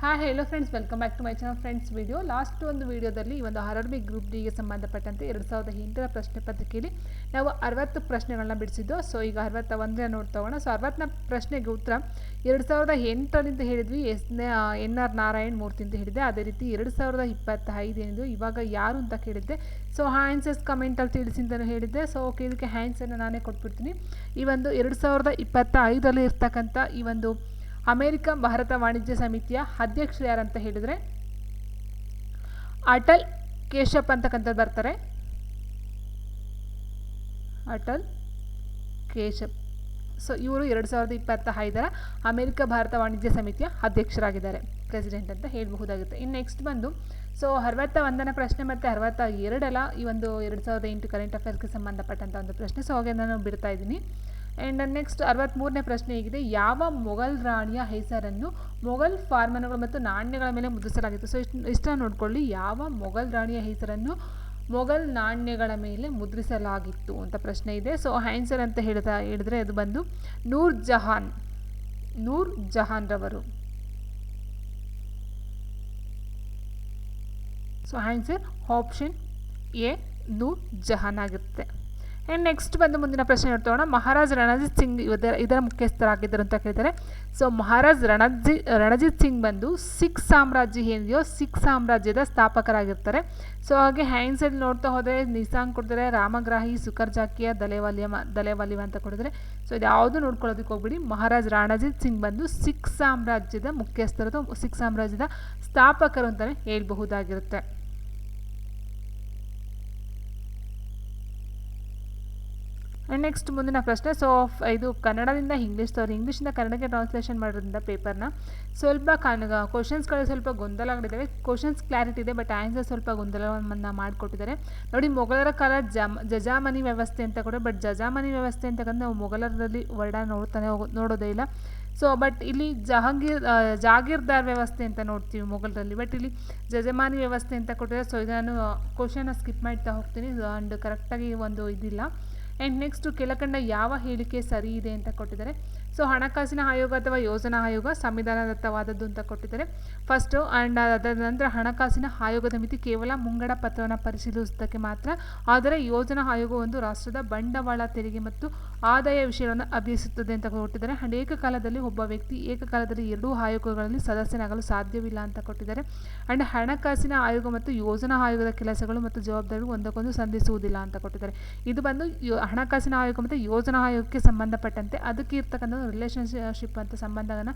Hi hello friends welcome back to my channel friends video last ಒಂದು ವಿಡಿಯೋದಲ್ಲಿ ಈ ಒಂದು ಆರ್ ಬಿ ಗ್ರೂಪ್ ಡಿಗೆ ಸಂಬಂಧಪಟ್ಟಂತೆ ಎರಡು ಸಾವಿರದ ಎಂಟರ ಪ್ರಶ್ನೆ ಪತ್ರಿಕೆಯಲ್ಲಿ ನಾವು ಅರವತ್ತು ಪ್ರಶ್ನೆಗಳನ್ನ ಬಿಡಿಸಿದ್ದು. ಸೊ ಈಗ ಅರವತ್ತ ಒಂದನೇ ನೋಡ್ತಾ ಹೋಗೋಣ ಸೊ ಅರವತ್ತನ ಪ್ರಶ್ನೆಗೆ ಉತ್ತರ ಎರಡು ಸಾವಿರದ ಎಂಟರಿಂದ ಹೇಳಿದ್ವಿ. S N R Narayan Murthy ಅಂತ ಹೇಳಿದೆ ಅದೇ ರೀತಿ ಎರಡು ಸಾವಿರದ ಇಪ್ಪತ್ತೈದು ಏನಿದೆ ಇವಾಗ ಯಾರು ಅಂತ ಕೇಳಿದ್ದೆ. ಸೊ ಆನ್ಸರ್ಸ್ ಕಮೆಂಟಲ್ಲಿ ತಿಳಿಸಿ ಅಂತಲೂ ಹೇಳಿದ್ದೆ. ಸೊ ಓಕೆ ಇದಕ್ಕೆ ಆನ್ಸರ್ನ ನಾನೇ ಕೊಟ್ಬಿಡ್ತೀನಿ. ಈ ಒಂದು ಎರಡು ಸಾವಿರದ ಇಪ್ಪತ್ತ ಐದರಲ್ಲಿ ಇರ್ತಕ್ಕಂಥ ಈ ಒಂದು ಅಮೆರಿಕ ಭಾರತ ವಾಣಿಜ್ಯ ಸಮಿತಿಯ ಅಧ್ಯಕ್ಷರು ಯಾರಂತ ಹೇಳಿದರೆ ಅಟಲ್ ಕೇಶಪ್ ಅಂತಕ್ಕಂಥದ್ದು ಬರ್ತಾರೆ. ಅಟಲ್ ಕೇಶಪ್. ಸೊ ಇವರು ಎರಡು ಸಾವಿರದ ಇಪ್ಪತ್ತ ಐದರ ಅಮೆರಿಕ ಭಾರತ ವಾಣಿಜ್ಯ ಸಮಿತಿಯ ಅಧ್ಯಕ್ಷರಾಗಿದ್ದಾರೆ. ಪ್ರೆಸಿಡೆಂಟ್ ಅಂತ ಹೇಳಬಹುದಾಗುತ್ತೆ. ಇನ್ನು ನೆಕ್ಸ್ಟ್ ಬಂದು ಸೊ ಅರವತ್ತ ಒಂದನೇ ಪ್ರಶ್ನೆ ಮತ್ತು ಅರವತ್ತ ಎರಡಲ್ಲ, ಈ ಒಂದು ಎರಡು ಸಾವಿರದ ಎಂಟು ಕರೆಂಟ್ ಅಫೇರ್ಸ್ಗೆ ಸಂಬಂಧಪಟ್ಟಂಥ ಒಂದು ಪ್ರಶ್ನೆ. ಸೊ ಹಾಗೆ ನಾನು ಬಿಡ್ತಾ ಇದ್ದೀನಿ. ಆ್ಯಂಡ್ ನೆಕ್ಸ್ಟ್ ಅರವತ್ತ್ಮೂರನೇ ಪ್ರಶ್ನೆ ಹೇಗಿದೆ. ಯಾವ ಮೊಘಲ್ ರಾಣಿಯ ಹೆಸರನ್ನು ಮೊಘಲ್ ಫಾರ್ಮನುಗಳು ಮತ್ತು ನಾಣ್ಯಗಳ ಮೇಲೆ ಮುದ್ರಿಸಲಾಗಿತ್ತು? ಸೊ ಇಷ್ಟು, ಇಷ್ಟ ನೋಡ್ಕೊಳ್ಳಿ. ಯಾವ ಮೊಘಲ್ ರಾಣಿಯ ಹೆಸರನ್ನು ಮೊಘಲ್ ನಾಣ್ಯಗಳ ಮೇಲೆ ಮುದ್ರಿಸಲಾಗಿತ್ತು ಅಂತ ಪ್ರಶ್ನೆ ಇದೆ. ಸೊ ಆನ್ಸರ್ ಅಂತ ಹೇಳ್ತಾ, ಹೇಳಿದ್ರೆ ಅದು ಬಂದು ನೂರ್ ಜಹಾನ್ ನೂರ್ ಜಹಾನ್ ರವರು so answer option A Noor Jahan ಆಗಿರುತ್ತೆ. ಆ್ಯಂಡ್ ನೆಕ್ಸ್ಟ್ ಬಂದು ಮುಂದಿನ ಪ್ರಶ್ನೆ ನೋಡ್ತೋಣ ಮಹಾರಾಜ್ ರಣಜಿತ್ ಸಿಂಗ್ ಇದರ ಇದರ ಮುಖ್ಯಸ್ಥರಾಗಿದ್ದರು ಅಂತ ಕೇಳ್ತಾರೆ. ಸೊ ಮಹಾರಾಜ್ ರಣಜಿ ರಣಜಿತ್ ಸಿಂಗ್ ಬಂದು ಸಿಖ್ ಸಾಮ್ರಾಜ್ಯ ಏನಿದೆಯೋ ಸಿಖ್ ಸಾಮ್ರಾಜ್ಯದ ಸ್ಥಾಪಕರಾಗಿರ್ತಾರೆ. ಸೊ ಹಾಗೆ ಹ್ಯಾಂಡ್ಸೆಲ್ ನೋಡ್ತಾ ಹೋದರೆ ನಿಸಾಂಗ್ ಕೊಡ್ತಾರೆ, ರಾಮಗ್ರಾಹಿ ಸುಕರ್ಜಾಕಿಯ ದಲೆವಾಲಿಯ ದಲೆವಾಲಿವ ಅಂತ ಕೊಡಿದ್ರೆ. ಸೊ ಇದು ಯಾವುದು ನೋಡ್ಕೊಳ್ಳೋದಕ್ಕೆ ಹೋಗ್ಬಿಡಿ. ಮಹಾರಾಜ್ ರಣಜಿತ್ ಸಿಂಗ್ ಬಂದು ಸಿಖ್ ಸಾಮ್ರಾಜ್ಯದ ಮುಖ್ಯಸ್ಥರು ಅಥವಾ ಸಿಖ್ ಸಾಮ್ರಾಜ್ಯದ ಸ್ಥಾಪಕರು ಅಂತಲೇ ಹೇಳ್ಬಹುದಾಗಿರುತ್ತೆ. ನೆಕ್ಸ್ಟ್ ಮುಂದಿನ ಪ್ರಶ್ನೆ ಸೊ ಇದು ಕನ್ನಡದಿಂದ ಇಂಗ್ಲೀಷ್ ಅವ್ರು ಇಂಗ್ಲೀಷಿಂದ ಕನ್ನಡಕ್ಕೆ ಟ್ರಾನ್ಸ್ಲೇಷನ್ ಮಾಡೋದ್ರಿಂದ ಪೇಪರ್ನ ಸ್ವಲ್ಪ ಕನ್ ಕ್ವಶನ್ಸ್ಗಳು ಸ್ವಲ್ಪ ಗೊಂದಲ ಆಗಿದ್ದಾವೆ ಕ್ವಶನ್ಸ್ ಕ್ಲಾರಿಟಿ ಇದೆ ಬಟ್ ಆನ್ಸರ್ ಸ್ವಲ್ಪ ಗೊಂದಲವನ್ನು ಮಾಡಿಕೊಟ್ಟಿದ್ದಾರೆ. ನೋಡಿ, ಮೊಘಲರ ಕಾಲ ಜಮ್, ಜಜಾಮನಿ ವ್ಯವಸ್ಥೆ ಅಂತ ಕೂಡ ಬಟ್ ಜಜಾಮನಿ ವ್ಯವಸ್ಥೆ ಅಂತಕ್ಕಂಥ ನಾವು ಮೊಘಲರಲ್ಲಿ ವರ್ಡ ನೋಡ್ತಾನೆ ನೋಡೋದೇ ಇಲ್ಲ. ಸೊ ಬಟ್ ಇಲ್ಲಿ ಜಹಾಂಗೀರ್ ಜಾಗೀರ್ದಾರ್ ವ್ಯವಸ್ಥೆ ಅಂತ ನೋಡ್ತೀವಿ ಮೊಘಲರಲ್ಲಿ. ಬಟ್ ಇಲ್ಲಿ ಜಜಮಾನಿ ವ್ಯವಸ್ಥೆ ಅಂತ ಕೊಟ್ಟಿದ್ದಾರೆ. ಸೊ ಇದನ್ನು ಕ್ವಶನ್ನ ಸ್ಕಿಪ್ ಮಾಡ್ತಾ ಹೋಗ್ತೀನಿ. ಆ್ಯಂಡ್ ಕರೆಕ್ಟಾಗಿ ಒಂದು ಇದಿಲ್ಲ. ಆ್ಯಂಡ್ ನೆಕ್ಸ್ಟು ಕೆಳಕಂಡ ಯಾವ ಹೇಳಿಕೆ ಸರಿ ಇದೆ ಅಂತ ಕೊಟ್ಟಿದ್ದಾರೆ. ಸೊ ಹಣಕಾಸಿನ ಆಯೋಗ ಅಥವಾ ಯೋಜನಾ ಆಯೋಗ ಸಂವಿಧಾನದತ್ತವಾದದ್ದು ಅಂತ ಕೊಟ್ಟಿದ್ದಾರೆ. ಫಸ್ಟು ಆ್ಯಂಡ್ ಅದರ ನಂತರ ಹಣಕಾಸಿನ ಆಯೋಗದ ಮಿತಿ ಕೇವಲ ಮುಂಗಡ ಪತ್ರವನ್ನು ಪರಿಶೀಲಿಸುವುದಕ್ಕೆ ಮಾತ್ರ, ಆದರೆ ಯೋಜನಾ ಆಯೋಗ ಒಂದು ರಾಷ್ಟ್ರದ ಬಂಡವಾಳ ತೆರಿಗೆ ಮತ್ತು ಆದಾಯ ವಿಷಯಗಳನ್ನು ಅಭ್ಯಸಿಸುತ್ತದೆ ಅಂತ ಕೊಟ್ಟಿದ್ದಾರೆ. ಆ್ಯಂಡ್ ಏಕಕಾಲದಲ್ಲಿ ಒಬ್ಬ ವ್ಯಕ್ತಿ ಏಕಕಾಲದಲ್ಲಿ ಎರಡೂ ಆಯೋಗಗಳಲ್ಲಿ ಸದಸ್ಯನಾಗಲು ಸಾಧ್ಯವಿಲ್ಲ ಅಂತ ಕೊಟ್ಟಿದ್ದಾರೆ. ಆ್ಯಂಡ್ ಹಣಕಾಸಿನ ಆಯೋಗ ಮತ್ತು ಯೋಜನಾ ಆಯೋಗದ ಕೆಲಸಗಳು ಮತ್ತು ಜವಾಬ್ದಾರಿಗಳು ಒಂದಕ್ಕೊಂದು ಸಂಧಿಸುವುದಿಲ್ಲ ಅಂತ ಕೊಟ್ಟಿದ್ದಾರೆ. ಇದು ಬಂದು ಹಣಕಾಸಿನ ಆಯೋಗ ಮತ್ತು ಯೋಜನಾ ಆಯೋಗಕ್ಕೆ ಸಂಬಂಧಪಟ್ಟಂತೆ ಅದಕ್ಕೆ ಇರ್ತಕ್ಕಂಥ ರಿಲೇಷನ್ಶಿಪ್ ಅಂತ ಸಂಬಂಧವನ್ನು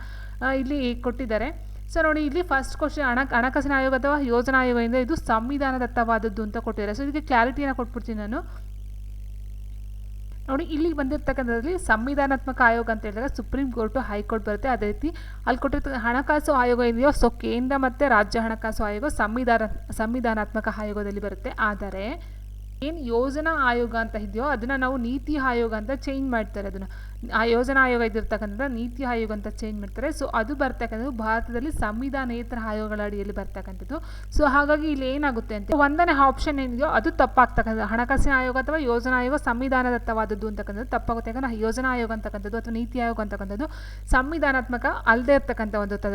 ಇಲ್ಲಿ ಕೊಟ್ಟಿದ್ದಾರೆ. ಸೊ ನೋಡಿ, ಇಲ್ಲಿ ಫಸ್ಟ್ ಕ್ವಶನ್ ಹಣ, ಹಣಕಾಸಿನ ಆಯೋಗ ಅಥವಾ ಯೋಜನಾ ಆಯೋಗದಿಂದ ಇದು ಸಂವಿಧಾನದತ್ತವಾದದ್ದು ಅಂತ ಕೊಟ್ಟಿದ್ದಾರೆ. ಸೊ ಇದಕ್ಕೆ ಕ್ಲಾರಿಟಿಯನ್ನು ಕೊಟ್ಬಿಡ್ತೀನಿ ನಾನು. ನೋಡಿ ಇಲ್ಲಿ ಬಂದಿರತಕ್ಕಂಥದ್ರಲ್ಲಿ ಸಂವಿಧಾನಾತ್ಮಕ ಆಯೋಗ ಅಂತ ಹೇಳಿದಾಗ ಸುಪ್ರೀಂ ಕೋರ್ಟು, ಹೈಕೋರ್ಟ್ ಬರುತ್ತೆ. ಅದೇ ರೀತಿ ಅಲ್ಲಿ ಕೊಟ್ಟಿರ್ತ ಹಣಕಾಸು ಆಯೋಗ ಇದೆಯೋ, ಸೊ ಕೇಂದ್ರ ಮತ್ತು ರಾಜ್ಯ ಹಣಕಾಸು ಆಯೋಗ ಸಂವಿಧಾನ, ಸಂವಿಧಾನಾತ್ಮಕ ಆಯೋಗದಲ್ಲಿ ಬರುತ್ತೆ. ಆದರೆ ಏನು ಯೋಜನಾ ಆಯೋಗ ಅಂತ ಇದೆಯೋ, ಅದನ್ನು ನಾವು ನೀತಿ ಆಯೋಗ ಅಂತ ಚೇಂಜ್ ಮಾಡ್ತಾರೆ ಅದನ್ನು. ಆ ಯೋಜನಾ ಆಯೋಗ ಇದ್ದಿರ್ತಕ್ಕಂಥ ನೀತಿ ಆಯೋಗ ಅಂತ ಚೇಂಜ್ ಮಾಡ್ತಾರೆ. ಸೊ ಅದು ಬರ್ತಕ್ಕಂಥದ್ದು ಭಾರತದಲ್ಲಿ ಸಂವಿಧಾನೇತರ ಆಯೋಗಗಳ ಅಡಿಯಲ್ಲಿ ಬರ್ತಕ್ಕಂಥದ್ದು. ಸೊ ಹಾಗಾಗಿ ಇಲ್ಲಿ ಏನಾಗುತ್ತೆ ಅಂತ ಒಂದನೇ ಆಪ್ಷನ್ ಏನಿದೆಯೋ ಅದು ತಪ್ಪಾಗ್ತಕ್ಕಂಥದ್ದು. ಹಣಕಾಸಿನ ಆಯೋಗ ಅಥವಾ ಯೋಜನಾ ಆಯೋಗ ಸಂವಿಧಾನದತ್ತವಾದದ್ದು ಅಂತಕ್ಕಂಥದ್ದು ತಪ್ಪಾಗುತ್ತೆ. ಯಾಕಂದ್ರೆ ಯೋಜನಾ ಆಯೋಗ ಅಂತಕ್ಕಂಥದ್ದು ಅಥವಾ ನೀತಿ ಆಯೋಗ ಅಂತಕ್ಕಂಥದ್ದು ಸಂವಿಧಾನಾತ್ಮಕ ಅಲ್ಲದೆ ಇರ್ತಕ್ಕಂಥ ಒಂದು ತ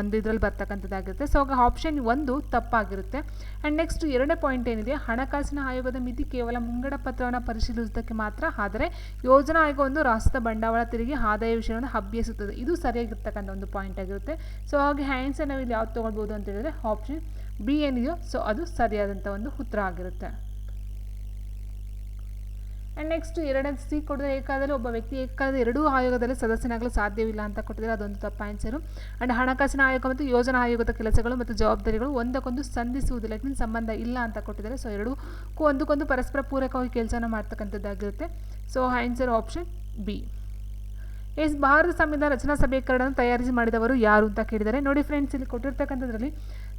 ಒಂದು ಇದರಲ್ಲಿ ಬರ್ತಕ್ಕಂಥದ್ದಾಗಿರುತ್ತೆ. ಸೊ ಆಗ ಆಪ್ಷನ್ ಒಂದು ತಪ್ಪಾಗಿರುತ್ತೆ. ಆ್ಯಂಡ್ ನೆಕ್ಸ್ಟ್ ಎರಡನೇ ಪಾಯಿಂಟ್ ಏನಿದೆ ಹಣಕಾಸಿನ ಆಯೋಗದ ಮಿತಿ ಕೇವಲ ಮುಂಗಡ ಪತ್ರವನ್ನು ಪರಿಶೀಲಿಸೋದಕ್ಕೆ ಮಾತ್ರ, ಆದರೆ ಯೋಜನಾ ಆಯೋಗ ಒಂದು ರಾಷ್ಟ್ರ ಬಂಡವಾಳ ತೆರಿಗೆ ಆದಾಯ ವಿಷಯವನ್ನು ಹಬ್ಬಿಸುತ್ತದೆ. ಇದು ಸರಿಯಾಗಿರ್ತಕ್ಕಂಥ ಒಂದು ಪಾಯಿಂಟ್ ಆಗಿರುತ್ತೆ. ಸೊ ಹಾಗೆ ಹ್ಯಾಂಡ್ಸನ್ನು ನಾವು ಇಲ್ಲಿ ಯಾವ್ದು ತೊಗೊಳ್ಬೋದು ಅಂತ ಹೇಳಿದ್ರೆ ಆಪ್ಷನ್ ಬಿ ಏನಿದೆಯೋ ಸೊ ಅದು ಸರಿಯಾದಂಥ ಒಂದು ಉತ್ತರ ಆಗಿರುತ್ತೆ. ಆ್ಯಂಡ್ ನೆಕ್ಸ್ಟ್ ಎರಡನೇ ಸಿ ಕೊಡಿದ್ರೆ ಏಕಾದರೆ ಒಬ್ಬ ವ್ಯಕ್ತಿ ಏಕಾದರೆ ಎರಡೂ ಆಯೋಗದಲ್ಲಿ ಸದಸ್ಯನಾಗಲು ಸಾಧ್ಯವಿಲ್ಲ ಅಂತ ಕೊಟ್ಟಿದ್ದಾರೆ. ಅದೊಂದು ತಪ್ಪ ಆನ್ಸರು ಆ್ಯಂಡ್ ಹಣಕಾಸಿನ ಆಯೋಗ ಮತ್ತು ಯೋಜನಾ ಆಯೋಗದ ಕೆಲಸಗಳು ಮತ್ತು ಜವಾಬ್ದಾರಿಗಳು ಒಂದಕ್ಕೊಂದು ಸಂಧಿಸುವುದಿಲ್ಲ. ಯಾಕಂದ್ರೆ ಸಂಬಂಧ ಇಲ್ಲ ಅಂತ ಕೊಟ್ಟಿದ್ದಾರೆ. ಸೊ ಎರಡೂ ಒಂದಕ್ಕೊಂದು ಪರಸ್ಪರ ಪೂರಕವಾಗಿ ಕೆಲಸನ ಮಾಡ್ತಕ್ಕಂಥದ್ದಾಗಿರುತ್ತೆ. So answer option B. Yes. Bharat ಸಂವಿಧಾನ ರಚನಾ ಸಮೀಕರಣವನ್ನು ತಯಾರಿಸಿ ಮಾಡಿದವರು ಯಾರು ಅಂತ ಕೇಳಿದರೆ, ನೋಡಿ ಫ್ರೆಂಡ್ಸ್ ಇಲ್ಲಿ ಕೊಟ್ಟಿರ್ತಕ್ಕಂಥದ್ರಲ್ಲಿ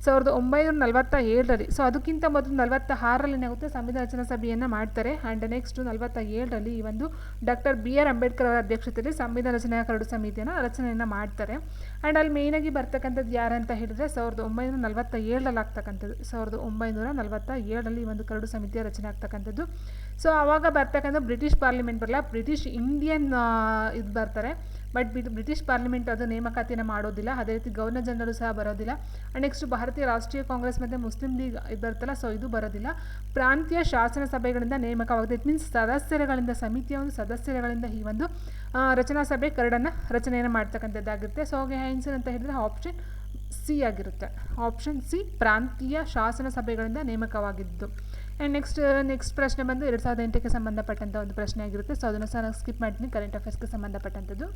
ಸಾವಿರದ ಒಂಬೈನೂರ ನಲವತ್ತ ಏಳರಲ್ಲಿ, ಸೊ ಅದಕ್ಕಿಂತ ಮೊದಲು ನಲವತ್ತ ಆರರಲ್ಲಿ ಏನಾಗುತ್ತೆ ಸಂವಿಧಾನ ರಚನಾ ಸಭೆಯನ್ನು ಮಾಡ್ತಾರೆ. ಆ್ಯಂಡ್ ನೆಕ್ಸ್ಟ್ ನಲವತ್ತ ಏಳರಲ್ಲಿ ಈ ಒಂದು ಡಾಕ್ಟರ್ ಬಿ ಆರ್ ಅಂಬೇಡ್ಕರ್ ಅವರ ಅಧ್ಯಕ್ಷತೆಯಲ್ಲಿ ಸಂವಿಧಾನ ರಚನೆಯ ಕರಡು ಸಮಿತಿಯನ್ನು ರಚನೆಯನ್ನು ಮಾಡ್ತಾರೆ. ಆ್ಯಂಡ್ ಅಲ್ಲಿ ಮೇಯ್ನಾಗಿ ಬರ್ತಕ್ಕಂಥದ್ದು ಯಾರಂತ ಹೇಳಿದರೆ ಸಾವಿರದ ಒಂಬೈನೂರ ನಲವತ್ತ ಏಳರಲ್ಲಿ ಆಗ್ತಕ್ಕಂಥದ್ದು, ಸಾವಿರದ ಒಂಬೈನೂರ ನಲವತ್ತ ಏಳರಲ್ಲಿ ಈ ಒಂದು ಕರಡು ಸಮಿತಿಯ ರಚನೆ ಆಗ್ತಕ್ಕಂಥದ್ದು. ಸೊ ಆವಾಗ ಬರ್ತಕ್ಕಂಥ ಬ್ರಿಟಿಷ್ ಪಾರ್ಲಿಮೆಂಟ್ ಬರಲ್ಲ ಬ್ರಿಟಿಷ್ ಇಂಡಿಯನ್ ಇದು ಬರ್ತಾರೆ. ಬಟ್ ಬ್ರಿಟಿಷ್ ಪಾರ್ಲಿಮೆಂಟ್ ಅದು ನೇಮಕಾತಿಯನ್ನು ಮಾಡೋದಿಲ್ಲ. ಅದೇ ರೀತಿ ಗವರ್ನರ್ ಜನರಲ್ ಸಹ ಬರೋದಿಲ್ಲ. ಆ್ಯಂಡ್ ನೆಕ್ಸ್ಟ್ ಭಾರತೀಯ ರಾಷ್ಟ್ರೀಯ ಕಾಂಗ್ರೆಸ್ ಮತ್ತು ಮುಸ್ಲಿಂ ಲೀಗ್ ಇದು ಬರುತ್ತಲ್ಲ ಸೊ ಇದು ಬರೋದಿಲ್ಲ. ಪ್ರಾಂತೀಯ ಶಾಸನ ಸಭೆಗಳಿಂದ ನೇಮಕವಾಗುತ್ತೆ ಇಟ್ ಮೀನ್ಸ್ ಸದಸ್ಯರುಗಳಿಂದ, ಸಮಿತಿಯ ಒಂದು ಸದಸ್ಯರುಗಳಿಂದ ಈ ಒಂದು ರಚನಾ ಸಭೆ ಕರಡನ್ನು ರಚನೆಯನ್ನು ಮಾಡ್ತಕ್ಕಂಥದ್ದಾಗಿರುತ್ತೆ. ಸೊ ಹಾಗೆ ಆನ್ಸರ್ ಅಂತ ಹೇಳಿದರೆ ಆಪ್ಷನ್ ಸಿ ಆಗಿರುತ್ತೆ. ಆಪ್ಷನ್ ಸಿ ಪ್ರಾಂತೀಯ ಶಾಸನ ಸಭೆಗಳಿಂದ ನೇಮಕವಾಗಿದ್ದು. ಆ್ಯಂಡ್ ನೆಕ್ಸ್ಟ್ ನೆಕ್ಸ್ಟ್ ಪ್ರಶ್ನೆ ಬಂದು ಎರಡು ಸಾವಿರದ ಎಂಟಕ್ಕೆ ಸಂಬಂಧಪಟ್ಟಂಥ ಒಂದು ಪ್ರಶ್ನೆ ಆಗಿರುತ್ತೆ. ಸೊ ಅದನ್ನು ಸಹ ನಾನು ಸ್ಕಿಪ್ ಮಾಡ್ತೀನಿ. ಕರೆಂಟ್ ಅಫೇರ್ಸ್ಗೆ ಸಂಬಂಧಪಟ್ಟಂಥದ್ದು.